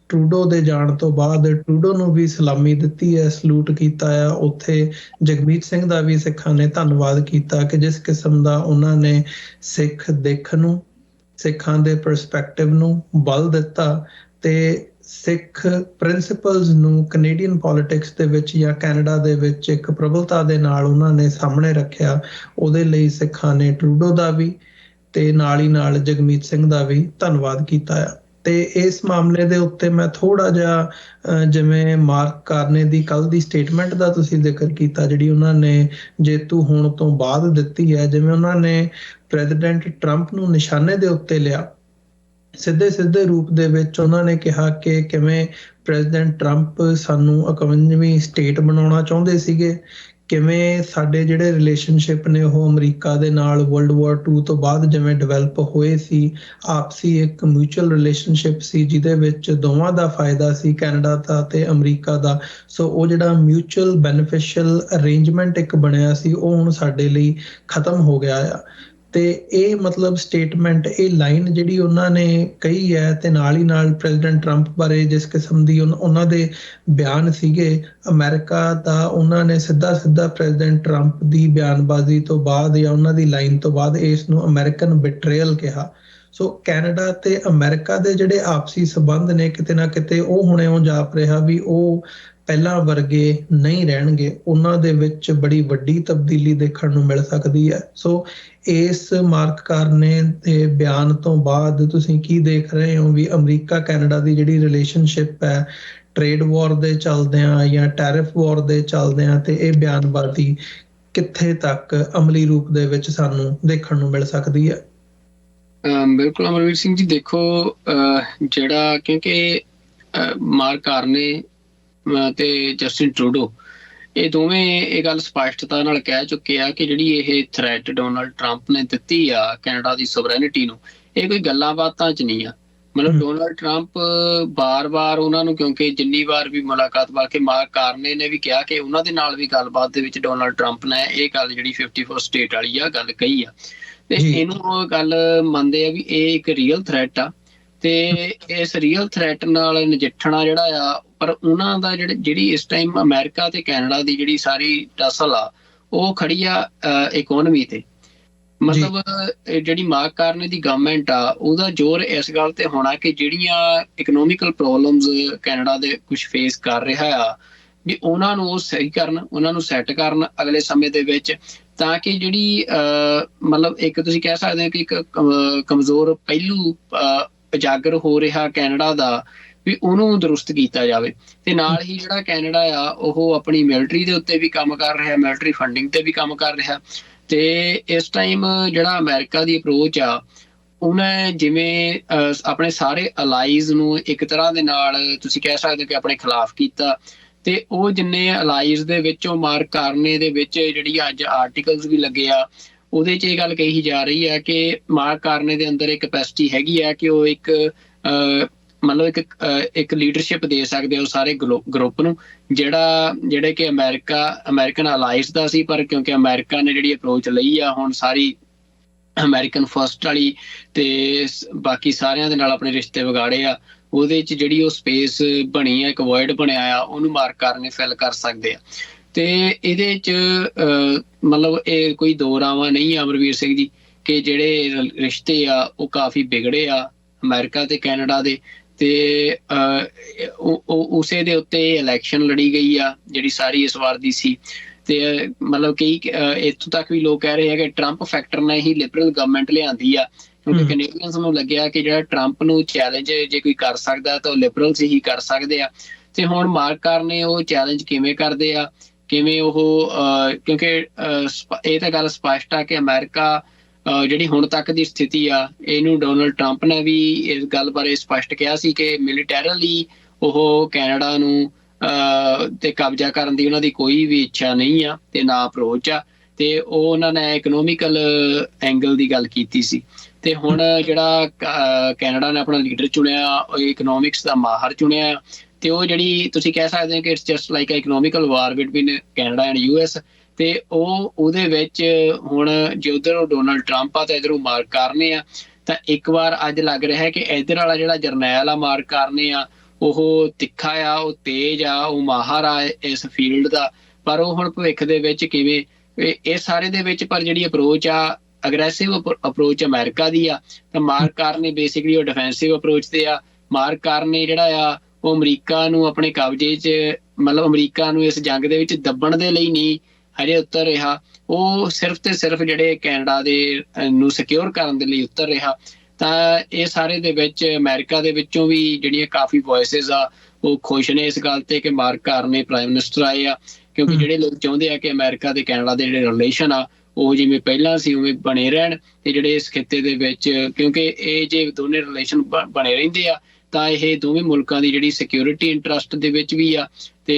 ਟਰੂਡੋ ਦੇ ਜਾਣ ਤੋਂ ਬਾਅਦ ਟਰੂਡੋ ਨੂੰ ਵੀ ਸਲਾਮੀ ਦਿੱਤੀ ਹੈ, ਸਲੂਟ ਕੀਤਾ ਹੈ। ਉੱਥੇ ਜਗਮੀਤ ਸਿੰਘ ਦਾ ਵੀ ਸਿੱਖਾਂ ਨੇ ਧੰਨਵਾਦ ਕੀਤਾ ਕਿ ਜਿਸ ਕਿਸਮ ਦਾ ਉਹਨਾਂ ਨੇ ਸਿੱਖ ਦੇਖ ਨੂੰ, ਸਿੱਖਾਂ ਦੇ ਪਰਸਪੈਕਟਿਵ ਨੂੰ ਬਲ ਦਿੱਤਾ ਤੇ ਸਿੱਖ ਪ੍ਰਿੰਸੀਪਲਸ ਨੂੰ ਕੈਨੇਡੀਅਨ ਪੋਲਿਟਿਕਸ ਦੇ ਵਿੱਚ ਜਾਂ ਕੈਨੇਡਾ ਦੇ ਵਿੱਚ ਇੱਕ ਪ੍ਰਬਲਤਾ ਦੇ ਨਾਲ ਉਹਨਾਂ ਨੇ ਸਾਹਮਣੇ ਰੱਖਿਆ, ਉਹਦੇ ਲਈ ਸਿੱਖਾਂ ਨੇ ਟਰੂਡੋ ਦਾ ਵੀ ਤੇ ਨਾਲ ਹੀ ਨਾਲ ਜਗਮੀਤ ਸਿੰਘ ਦਾ ਵੀ ਧੰਨਵਾਦ ਕੀਤਾ ਆ। ਤੇ ਇਸ ਮਾਮਲੇ ਦੇ ਉੱਤੇ ਮੈਂ ਥੋੜਾ ਜਿਹਾ ਜਿਵੇਂ ਮਾਰਕ ਕਾਰਨੇ ਦੀ ਕੱਲ ਦੀ ਸਟੇਟਮੈਂਟ ਦਾ ਤੁਸੀਂ ਜ਼ਿਕਰ ਕੀਤਾ, ਜਿਹੜੀ ਉਹਨਾਂ ਨੇ ਜੇਤੂ ਹੋਣ ਤੋਂ ਬਾਅਦ ਦਿੱਤੀ ਹੈ, ਜਿਵੇਂ ਉਹਨਾਂ ਨੇ ਪ੍ਰੈਜ਼ੀਡੈਂਟ ਟਰੰਪ ਨੂੰ ਨਿਸ਼ਾਨੇ ਦੇ ਉੱਤੇ ਲਿਆ। ਸਿੱਧੇ ਸਿੱਧੇ ਰੂਪ ਦੇ ਵਿੱਚ ਉਹਨਾਂ ਨੇ ਕਿਹਾ ਕਿ ਕਿਵੇਂ ਪ੍ਰੈਜ਼ੀਡੈਂਟ ਟਰੰਪ ਸਾਨੂੰ 51ਵੀਂ ਸਟੇਟ ਬਣਾਉਣਾ ਚਾਹੁੰਦੇ ਸੀਗੇ, ਕਿਵੇਂ ਸਾਡੇ ਜਿਹੜੇ ਰਿਲੇਸ਼ਨਸ਼ਿਪ ਨੇ ਉਹ ਅਮਰੀਕਾ ਦੇ ਨਾਲ ਵਰਲਡ ਵਾਰ 2 ਤੋਂ ਬਾਅਦ ਜਿਵੇਂ ਡਿਵੈਲਪ ਹੋਏ ਸੀ, ਆਪਸੀ ਇੱਕ ਮਿਊਚੁਅਲ ਰਿਲੇਸ਼ਨਸ਼ਿਪ ਸੀ ਜਿਹਦੇ ਵਿੱਚ ਦੋਵਾਂ ਦਾ ਫਾਇਦਾ ਸੀ, ਕੈਨੇਡਾ ਦਾ ਤੇ ਅਮਰੀਕਾ ਦਾ। ਸੋ ਉਹ ਜਿਹੜਾ ਮਿਊਚੁਅਲ ਬੈਨੀਫੀਸ਼ੀਅਲ ਅਰੇਂਜਮੈਂਟ ਇੱਕ ਬਣਿਆ ਸੀ, ਉਹ ਹੁਣ ਸਾਡੇ ਲਈ ਖਤਮ ਹੋ ਗਿਆ ਆ। ਤੇ ਇਹ ਮਤਲਬ ਸਟੇਟਮੈਂਟ ਇਹ ਲਾਈਨ ਜਿਹੜੀ ਉਹਨਾਂ ਨੇ ਕਹੀ ਹੈ ਤੇ ਨਾਲ ਹੀ ਨਾਲ ਪ੍ਰੈਜ਼ੀਡੈਂਟ ਟਰੰਪ ਬਾਰੇ ਜਿਸ ਕਿਸਮ ਦੀ ਉਹਨਾਂ ਦੇ ਬਿਆਨ ਸੀਗੇ, ਅਮਰੀਕਾ ਦਾ ਉਹਨਾਂ ਨੇ ਸਿੱਧਾ ਸਿੱਧਾ ਪ੍ਰੈਜ਼ੀਡੈਂਟ ਟਰੰਪ ਦੀ ਬਿਆਨਬਾਜ਼ੀ ਤੋਂ ਬਾਅਦ ਜਾਂ ਉਹਨਾਂ ਦੀ ਲਾਈਨ ਤੋਂ ਬਾਅਦ ਇਸ ਨੂੰ ਅਮਰੀਕਨ ਬਿਟਰੇਅਲ ਕਿਹਾ। ਸੋ ਕੈਨੇਡਾ ਤੇ ਅਮਰੀਕਾ ਦੇ ਜਿਹੜੇ ਆਪਸੀ ਸਬੰਧ ਨੇ ਕਿਤੇ ਨਾ ਕਿਤੇ ਉਹ ਹੁਣੇ ਉਹ ਜਾਪ ਰਿਹਾ ਵੀ ਉਹ ਪਹਿਲਾਂ ਵਰਗੇ ਨਹੀਂ ਰਹਿਣਗੇ, ਉਹਨਾਂ ਦੇ ਵਿੱਚ ਬੜੀ ਵੱਡੀ ਤਬਦੀਲੀ ਦੇਖਣ ਨੂੰ ਮਿਲ ਸਕਦੀ ਹੈ। ਸੋ ਇਸ ਮਾਰਕ ਕਾਰਨੇ ਦੇ ਬਿਆਨ ਤੋਂ ਬਾਅਦ ਤੁਸੀਂ ਕੀ ਦੇਖ ਰਹੇ ਹੋ ਵੀ ਅਮਰੀਕਾ, ਕੈਨੇਡਾ ਦੀ ਜਿਹੜੀ ਰਿਲੇਸ਼ਨਸ਼ਿਪ ਹੈ ਟ੍ਰੇਡ ਵਾਰ ਦੇ ਚੱਲਦਿਆਂ ਜਾਂ ਟੈਰਿਫ ਵਾਰ ਦੇ ਚੱਲਦਿਆਂ ਤੇ ਇਹ ਬਿਆਨਬਾਜ਼ੀ ਕਿੱਥੇ ਤੱਕ ਅਮਲੀ ਰੂਪ ਦੇ ਵਿੱਚ ਸਾਨੂੰ ਦੇਖਣ ਨੂੰ ਮਿਲ ਸਕਦੀ ਹੈ? ਬਿਲਕੁਲ ਅਮਰਵੀਰ ਸਿੰਘ ਜੀ, ਦੇਖੋ, ਅਹ ਜਿਹੜਾ ਕਿਉਂਕਿ ਮਾਰਕ ਕਾਰਨੇ ਤੇ ਜਸਟਿਨ ਟਰੂਡੋ ਇਹ ਦੋਵੇਂ ਇਹ ਗੱਲ ਸਪਸ਼ਟਤਾ ਨਾਲ ਕਹਿ ਚੁੱਕੇ ਆ ਕਿ ਜਿਹੜੀ ਇਹ ਥ੍ਰੈਟ ਡੋਨਲਡ ਟਰੰਪ ਨੇ ਦਿੱਤੀ ਆ ਕੈਨੇਡਾ ਦੀ ਸੋਵਰੈਨਿਟੀ ਨੂੰ ਇਹ ਕੋਈ ਗੱਲਾਂ ਬਾਤਾਂ 'ਚ ਨਹੀਂ ਆ ਮਤਲਬ। ਡੋਨਲਡ ਟਰੰਪ ਬਾਰ-ਬਾਰ ਉਹਨਾਂ ਨੂੰ ਕਿਉਂਕਿ ਜਿੰਨੀ ਵਾਰ ਵੀ ਮੁਲਾਕਾਤ ਵਾਕੇ ਮਾਰਕ ਕਾਰਨੇ ਨੇ ਵੀ ਕਿਹਾ ਕਿ ਉਹਨਾਂ ਦੇ ਨਾਲ ਵੀ ਗੱਲਬਾਤ ਦੇ ਵਿੱਚ ਡੋਨਲਡ ਟਰੰਪ ਨੇ ਇਹ ਗੱਲ ਜਿਹੜੀ 54 ਸਟੇਟ ਵਾਲੀ ਆ ਗੱਲ ਕਹੀ ਆ ਤੇ। ਇਹਨੂੰ ਉਹ ਗੱਲ ਮੰਨਦੇ ਆ ਵੀ ਇਹ ਇੱਕ ਰੀਅਲ ਥ੍ਰੈਟ ਆ ਤੇ ਇਸ ਰੀਅਲ ਥ੍ਰੈਟ ਨਾਲ ਨਜਿੱਠਣਾ ਜਿਹੜਾ ਆ ਪਰ ਉਹਨਾਂ ਦਾ ਜਿਹੜੇ ਜਿਹੜੀ ਇਸ ਟਾਈਮ ਅਮਰੀਕਾ ਤੇ ਕੈਨੇਡਾ ਦੀ ਜਿਹੜੀ ਸਾਰੀ ਟਸਲ ਆ ਉਹ ਖੜੀ ਆ ਇਕਨੋਮੀ ਤੇ। ਮਤਲਬ ਜਿਹੜੀ ਮਾਰਕ ਕਾਰਨੇ ਦੀ ਗਵਰਨਮੈਂਟ ਆ ਉਹਦਾ ਜ਼ੋਰ ਇਸ ਗੱਲ ਤੇ ਹੋਣਾ ਕਿ ਜਿਹੜੀਆਂ ਇਕਨੋਮਿਕਲ ਪ੍ਰੋਬਲਮਸ ਕੈਨੇਡਾ ਦੇ ਕੁਝ ਫੇਸ ਕਰ ਰਿਹਾ ਆ ਵੀ ਉਹਨਾਂ ਨੂੰ ਉਹ ਸਹੀ ਕਰਨ ਉਹਨਾਂ ਨੂੰ ਸੈੱਟ ਕਰਨ ਅਗਲੇ ਸਮੇਂ ਦੇ ਵਿੱਚ ਤਾਂ ਕਿ ਜਿਹੜੀ ਮਤਲਬ ਇੱਕ ਤੁਸੀਂ ਕਹਿ ਸਕਦੇ ਹੋ ਕਿ ਇੱਕ ਕਮ- ਕਮਜ਼ੋਰ ਪਹਿਲੂ ਉਜਾਗਰ ਹੋ ਰਿਹਾ ਕੈਨੇਡਾ ਦਾ ਵੀ ਉਹਨੂੰ ਦਰੁਸਤ ਕੀਤਾ ਜਾਵੇ। ਤੇ ਨਾਲ ਹੀ ਜਿਹੜਾ ਕੈਨੇਡਾ ਆ, ਉਹ ਆਪਣੀ ਮਿਲਟਰੀ ਦੇ ਉੱਤੇ ਵੀ ਕੰਮ ਕਰ ਰਿਹਾ, ਮਿਲਟਰੀ ਫੰਡਿੰਗ ਤੇ ਵੀ ਕੰਮ ਕਰ ਰਿਹਾ। ਤੇ ਇਸ ਟਾਈਮ ਜਿਹੜਾ ਅਮਰੀਕਾ ਦੀ ਅਪਰੋਚ ਆ, ਉਹਨੇ ਜਿਵੇਂ ਆਪਣੇ ਸਾਰੇ ਅਲਾਈਜ਼ ਨੂੰ ਇੱਕ ਤਰ੍ਹਾਂ ਦੇ ਨਾਲ ਤੁਸੀਂ ਕਹਿ ਸਕਦੇ ਹੋ ਕਿ ਆਪਣੇ ਖਿਲਾਫ ਕੀਤਾ। ਤੇ ਉਹ ਜਿੰਨੇ ਅਲਾਈਜ਼ ਦੇ ਵਿੱਚੋਂ ਮਾਰ ਕਾਰਨੇ ਦੇ ਵਿੱਚ ਜਿਹੜੀ ਅੱਜ ਆਰਟੀਕਲਸ ਵੀ ਲੱਗੇ ਆ, ਉਹਦੇ 'ਚ ਇਹ ਗੱਲ ਕਹੀ ਜਾ ਰਹੀ ਆ ਕਿ ਮਾਰ ਕਾਰਨੇ ਦੇ ਅੰਦਰ ਇੱਕ ਕੈਪੈਸਿਟੀ ਹੈਗੀ ਆ ਕਿ ਉਹ ਇੱਕ ਮਤਲਬ ਇੱਕ ਇੱਕ ਲੀਡਰਸ਼ਿਪ ਦੇ ਸਕਦੇ ਆ ਉਹ ਸਾਰੇ ਗਰੁੱਪ ਨੂੰ ਜਿਹੜਾ ਜਿਹੜੇ ਕਿ ਅਮਰੀਕਾ ਅਮਰੀਕਨ ਅਲਾਈਜ਼ ਦਾ ਸੀ ਪਰ ਕਿਉਂਕਿ ਅਮਰੀਕਾ ਨੇ ਜਿਹੜੀ ਅਪਰੋਚ ਲਈ ਆ ਹੁਣ ਸਾਰੀ ਅਮਰੀਕਨ ਫਰਸਟ ਵਾਲੀ ਤੇ ਬਾਕੀ ਸਾਰਿਆਂ ਦੇ ਨਾਲ ਆਪਣੇ ਰਿਸ਼ਤੇ ਵਿਗਾੜੇ ਆ ਉਹਦੇ 'ਚ ਜਿਹੜੀ ਉਹ ਸਪੇਸ ਬਣੀ ਆ ਇੱਕ ਵੋਇਡ ਬਣਿਆ ਆ ਉਹਨੂੰ ਮਾਰਕ ਕਰਨੇ ਫਿਲ ਕਰ ਸਕਦੇ ਆ। ਤੇ ਇਹਦੇ 'ਚ ਅਹ, ਮਤਲਬ ਇਹ ਕੋਈ ਦੋ ਰਾਵਾਂ ਨਹੀਂ ਆ ਅਮਰਵੀਰ ਸਿੰਘ ਜੀ ਕਿ ਜਿਹੜੇ ਰਿਸ਼ਤੇ ਆ ਉਹ ਕਾਫੀ ਵਿਗੜੇ ਆ ਅਮਰੀਕਾ ਤੇ ਕੈਨੇਡਾ ਦੇ ਤੇ ਉਸੇ ਦੇ ਉੱਤੇ ਇਲੈਕਸ਼ਨ ਲੜੀ ਗਈ ਆ ਜਿਹੜੀ ਸਾਰੀ ਇਸ ਵਾਰ ਦੀ ਸੀ। ਤੇ ਮਤਲਬ ਕਈ ਇੱਥੋਂ ਤੱਕ ਵੀ ਲੋਕ ਕਹਿ ਰਹੇ ਆ ਕਿ ਟਰੰਪ ਫੈਕਟਰ ਨੇ ਹੀ ਲਿਬਰਲ ਗਵਰਨਮੈਂਟ ਲਿਆਂਦੀ ਆ। ਕਿਉਂਕਿ। ਕੈਨੇਡੀਅਨਸ ਨੂੰ ਲੱਗਿਆ ਕਿ ਜਿਹੜਾ ਟਰੰਪ ਨੂੰ ਚੈਲੰਜ ਜੇ ਕੋਈ ਕਰ ਸਕਦਾ ਤਾਂ ਉਹ ਲਿਬਰਲਸ ਹੀ ਕਰ ਸਕਦੇ ਆ। ਤੇ ਹੁਣ ਮਾਰਕਰ ਨੇ ਉਹ ਚੈਲੰਜ ਕਿਵੇਂ ਕਰਦੇ ਆ? ਕਿਵੇਂ ਉਹ ਕਿਉਂਕਿ ਇਹ ਤਾਂ ਗੱਲ ਸਪਸ਼ਟ ਆ ਕਿ ਅਮਰੀਕਾ ਜਿਹੜੀ ਹੁਣ ਤੱਕ ਦੀ ਸਥਿਤੀ ਆ, ਇਹਨੂੰ ਡੋਨਲਡ ਟਰੰਪ ਨੇ ਵੀ ਇਸ ਗੱਲ ਬਾਰੇ ਸਪਸ਼ਟ ਕਿਹਾ ਸੀ ਕਿ ਮਿਲੀਟੈਰਲੀ ਉਹ ਕੈਨੇਡਾ ਨੂੰ ਤੇ ਕਬਜ਼ਾ ਕਰਨ ਦੀ ਉਹਨਾਂ ਦੀ ਕੋਈ ਵੀ ਇੱਛਾ ਨਹੀਂ ਆ ਤੇ ਨਾ ਅਪਰੋਚ ਆ, ਤੇ ਉਹ ਉਹਨਾਂ ਨੇ ਇਕਨੋਮਿਕਲ ਐਂਗਲ ਦੀ ਗੱਲ ਕੀਤੀ ਸੀ। ਤੇ ਹੁਣ ਜਿਹੜਾ ਕੈਨੇਡਾ ਨੇ ਆਪਣਾ ਲੀਡਰ ਚੁਣਿਆ, ਉਹ ਇਕਨੋਮਿਕਸ ਦਾ ਮਾਹਰ ਚੁਣਿਆ ਤੇ ਉਹ ਜਿਹੜੀ ਤੁਸੀਂ ਕਹਿ ਸਕਦੇ ਹੋ ਕਿ it's just like a economical war between Canada and US ਤੇ ਉਹ ਉਹਦੇ ਵਿੱਚ ਹੁਣ ਜੇ ਉਧਰ ਡੋਨਲਡ ਟਰੰਪ ਆ ਤੇ ਇਧਰੋਂ ਮਾਰਕ ਕਰਨੇ ਆ, ਤਾਂ ਇੱਕ ਵਾਰ ਅੱਜ ਲੱਗ ਰਿਹਾ ਹੈ ਕਿ ਇਧਰ ਵਾਲਾ ਜਿਹੜਾ ਜਰਨੈਲ ਆ ਮਾਰਕ ਕਰਨੇ ਆ, ਉਹ ਤਿੱਖਾ ਆ, ਉਹ ਤੇਜ਼ ਆ, ਉਹ ਮਾਹਰ ਆ ਇਸ ਫੀਲਡ ਦਾ। ਪਰ ਉਹ ਹੁਣ ਭਵਿੱਖ ਦੇ ਵਿੱਚ ਕਿਵੇਂ, ਇਹ ਸਾਰੇ ਦੇ ਵਿੱਚ ਪਰ ਜਿਹੜੀ ਅਪਰੋਚ ਆ ਅਗਰੈਸਿਵ ਅਪਰੋਚ ਅਮਰੀਕਾ ਦੀ ਆ, ਤਾਂ ਮਾਰਕ ਕਰਨੇ ਬੇਸਿਕਲੀ ਉਹ ਡਿਫੈਂਸਿਵ ਅਪਰੋਚ ਤੇ ਆ। ਮਾਰਕ ਕਰਨੇ ਜਿਹੜਾ ਆ, ਉਹ ਅਮਰੀਕਾ ਨੂੰ ਆਪਣੇ ਕਬਜ਼ੇ 'ਚ, ਮਤਲਬ ਅਮਰੀਕਾ ਨੂੰ ਇਸ ਜੰਗ ਦੇ ਵਿੱਚ ਦੱਬਣ ਦੇ ਲਈ ਨਹੀਂ ਹਜੇ ਉੱਤਰ ਰਿਹਾ ਉਹ ਸਿਰਫ ਤੇ ਸਿਰਫ ਜਿਹੜੇ ਕੈਨੇਡਾ ਦੇ ਨੂੰ ਸਿਕਿਉਰ ਕਰਨ ਦੇ ਲਈ ਉੱਤਰ ਰਿਹਾ ਤਾਂ ਇਹ ਸਾਰੇ ਦੇ ਵਿੱਚ ਅਮਰੀਕਾ ਦੇ ਵਿੱਚੋਂ ਵੀ ਜਿਹੜੀਆਂ ਕਾਫੀ ਵੌਇਸਸ ਆ ਉਹ ਖੁਸ਼ ਨੇ ਇਸ ਗੱਲ ਤੇ ਕਿ ਮਾਰਕ ਕਾਰਨੇ ਪ੍ਰਾਈਮ ਮਿਨਿਸਟਰ ਆਏ ਆ ਕਿਉਂਕਿ। ਜਿਹੜੇ ਲੋਕ ਚਾਹੁੰਦੇ ਆ ਕਿ ਅਮਰੀਕਾ ਤੇ ਕੈਨੇਡਾ ਦੇ ਜਿਹੜੇ ਰਿਲੇਸ਼ਨ ਆ ਉਹ ਜਿਵੇਂ ਪਹਿਲਾਂ ਸੀ ਉਵੇਂ ਬਣੇ ਰਹਿਣ ਤੇ ਜਿਹੜੇ ਇਸ ਖਿੱਤੇ ਦੇ ਵਿੱਚ ਕਿਉਂਕਿ ਇਹ ਜੇ ਦੋਨੇ ਰਿਲੇਸ਼ਨ ਬਣੇ ਰਹਿੰਦੇ ਆ ਤਾਂ ਇਹ ਦੋਵੇਂ ਮੁਲਕਾਂ ਦੀ ਜਿਹੜੀ ਸਿਕਿਉਰਿਟੀ ਇੰਟਰਸਟ ਦੇ ਵਿੱਚ ਵੀ ਆ ਤੇ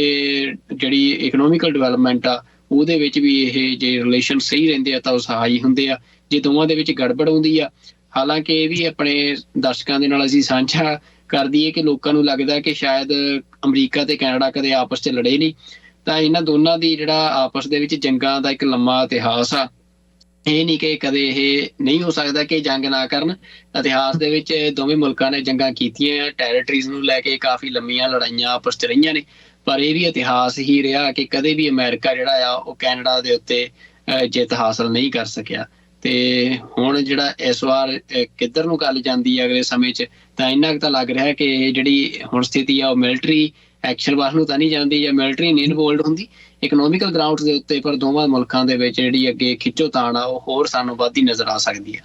ਜਿਹੜੀ ਇਕਨੋਮਿਕਲ ਡਿਵੈਲਪਮੈਂਟ ਆ ਉਹਦੇ ਵਿੱਚ ਵੀ ਇਹ ਜੇ ਰਿਲੇਸ਼ਨ ਸਹੀ ਰਹਿੰਦੇ ਆ ਤਾਂ ਉਹ ਸਹਾਈ ਹੁੰਦੇ ਆ, ਜੇ ਦੋਵਾਂ ਦੇ ਵਿੱਚ ਗੜਬੜ ਹੁੰਦੀ ਆ। ਹਾਲਾਂਕਿ ਇਹ ਵੀ ਆਪਣੇ ਦਰਸ਼ਕਾਂ ਦੇ ਨਾਲ ਅਸੀਂ ਸਾਂਝਾ ਕਰ ਦਈਏ ਕਿ ਲੋਕਾਂ ਨੂੰ ਲੱਗਦਾ ਕਿ ਸ਼ਾਇਦ ਅਮਰੀਕਾ ਤੇ ਕੈਨੇਡਾ ਕਦੇ ਆਪਸ 'ਚ ਲੜੇ ਨਹੀਂ। ਤਾਂ ਇਹਨਾਂ ਦੋਨਾਂ ਦੀ ਜਿਹੜਾ ਆਪਸ ਦੇ ਵਿੱਚ ਜੰਗਾਂ ਦਾ ਇੱਕ ਲੰਮਾ ਇਤਿਹਾਸ ਆ, ਇਹ ਨਹੀਂ ਕਿ ਕਦੇ ਇਹ ਨਹੀਂ ਹੋ ਸਕਦਾ ਕਿ ਜੰਗ ਨਾ ਕਰਨ। ਇਤਿਹਾਸ ਦੇ ਵਿੱਚ ਦੋਵੇਂ ਮੁਲਕਾਂ ਨੇ ਜੰਗਾਂ ਕੀਤੀਆਂ ਆ ਟੈਰੀਟਰੀਜ਼ ਨੂੰ ਲੈ ਕੇ ਕਾਫੀ ਲੰਮੀਆਂ ਲੜਾਈਆਂ ਆਪਸ 'ਚ ਰਹੀਆਂ ਨੇ। ਪਰ ਇਹ ਵੀ ਇਤਿਹਾਸ ਹੀ ਰਿਹਾ ਕਿ ਕਦੇ ਵੀ ਅਮਰੀਕਾ ਜਿਹੜਾ ਆ, ਉਹ ਕੈਨੇਡਾ ਦੇ ਉੱਤੇ ਜਿੱਤ ਹਾਸਲ ਨਹੀਂ ਕਰ ਸਕਿਆ। ਤੇ ਹੁਣ ਜਿਹੜਾ ਇਸ ਵਾਰ ਕਿੱਧਰ ਨੂੰ ਗੱਲ ਜਾਂਦੀ ਹੈ ਅਗਲੇ ਸਮੇਂ 'ਚ, ਤਾਂ ਇੰਨਾ ਕੁ ਤਾਂ ਲੱਗ ਰਿਹਾ ਕਿ ਇਹ ਜਿਹੜੀ ਹੁਣ ਸਥਿਤੀ ਆ, ਉਹ ਮਿਲਟਰੀ ਐਕਸ਼ਨ ਵੱਲ ਨੂੰ ਤਾਂ ਨਹੀਂ ਜਾਂਦੀ ਜਾਂ ਮਿਲਟਰੀ ਨਹੀਂ ਇਨਵੋਲਡ ਹੁੰਦੀ। ਇਕਨੋਮਿਕਲ ਗਰਾਊਂਡਸ ਦੇ ਉੱਤੇ ਪਰ ਦੋਵਾਂ ਮੁਲਕਾਂ ਦੇ ਵਿੱਚ ਜਿਹੜੀ ਅੱਗੇ ਖਿੱਚੋਤਾਣ ਆ, ਉਹ ਹੋਰ ਸਾਨੂੰ ਵੱਧਦੀ ਨਜ਼ਰ ਆ ਸਕਦੀ ਹੈ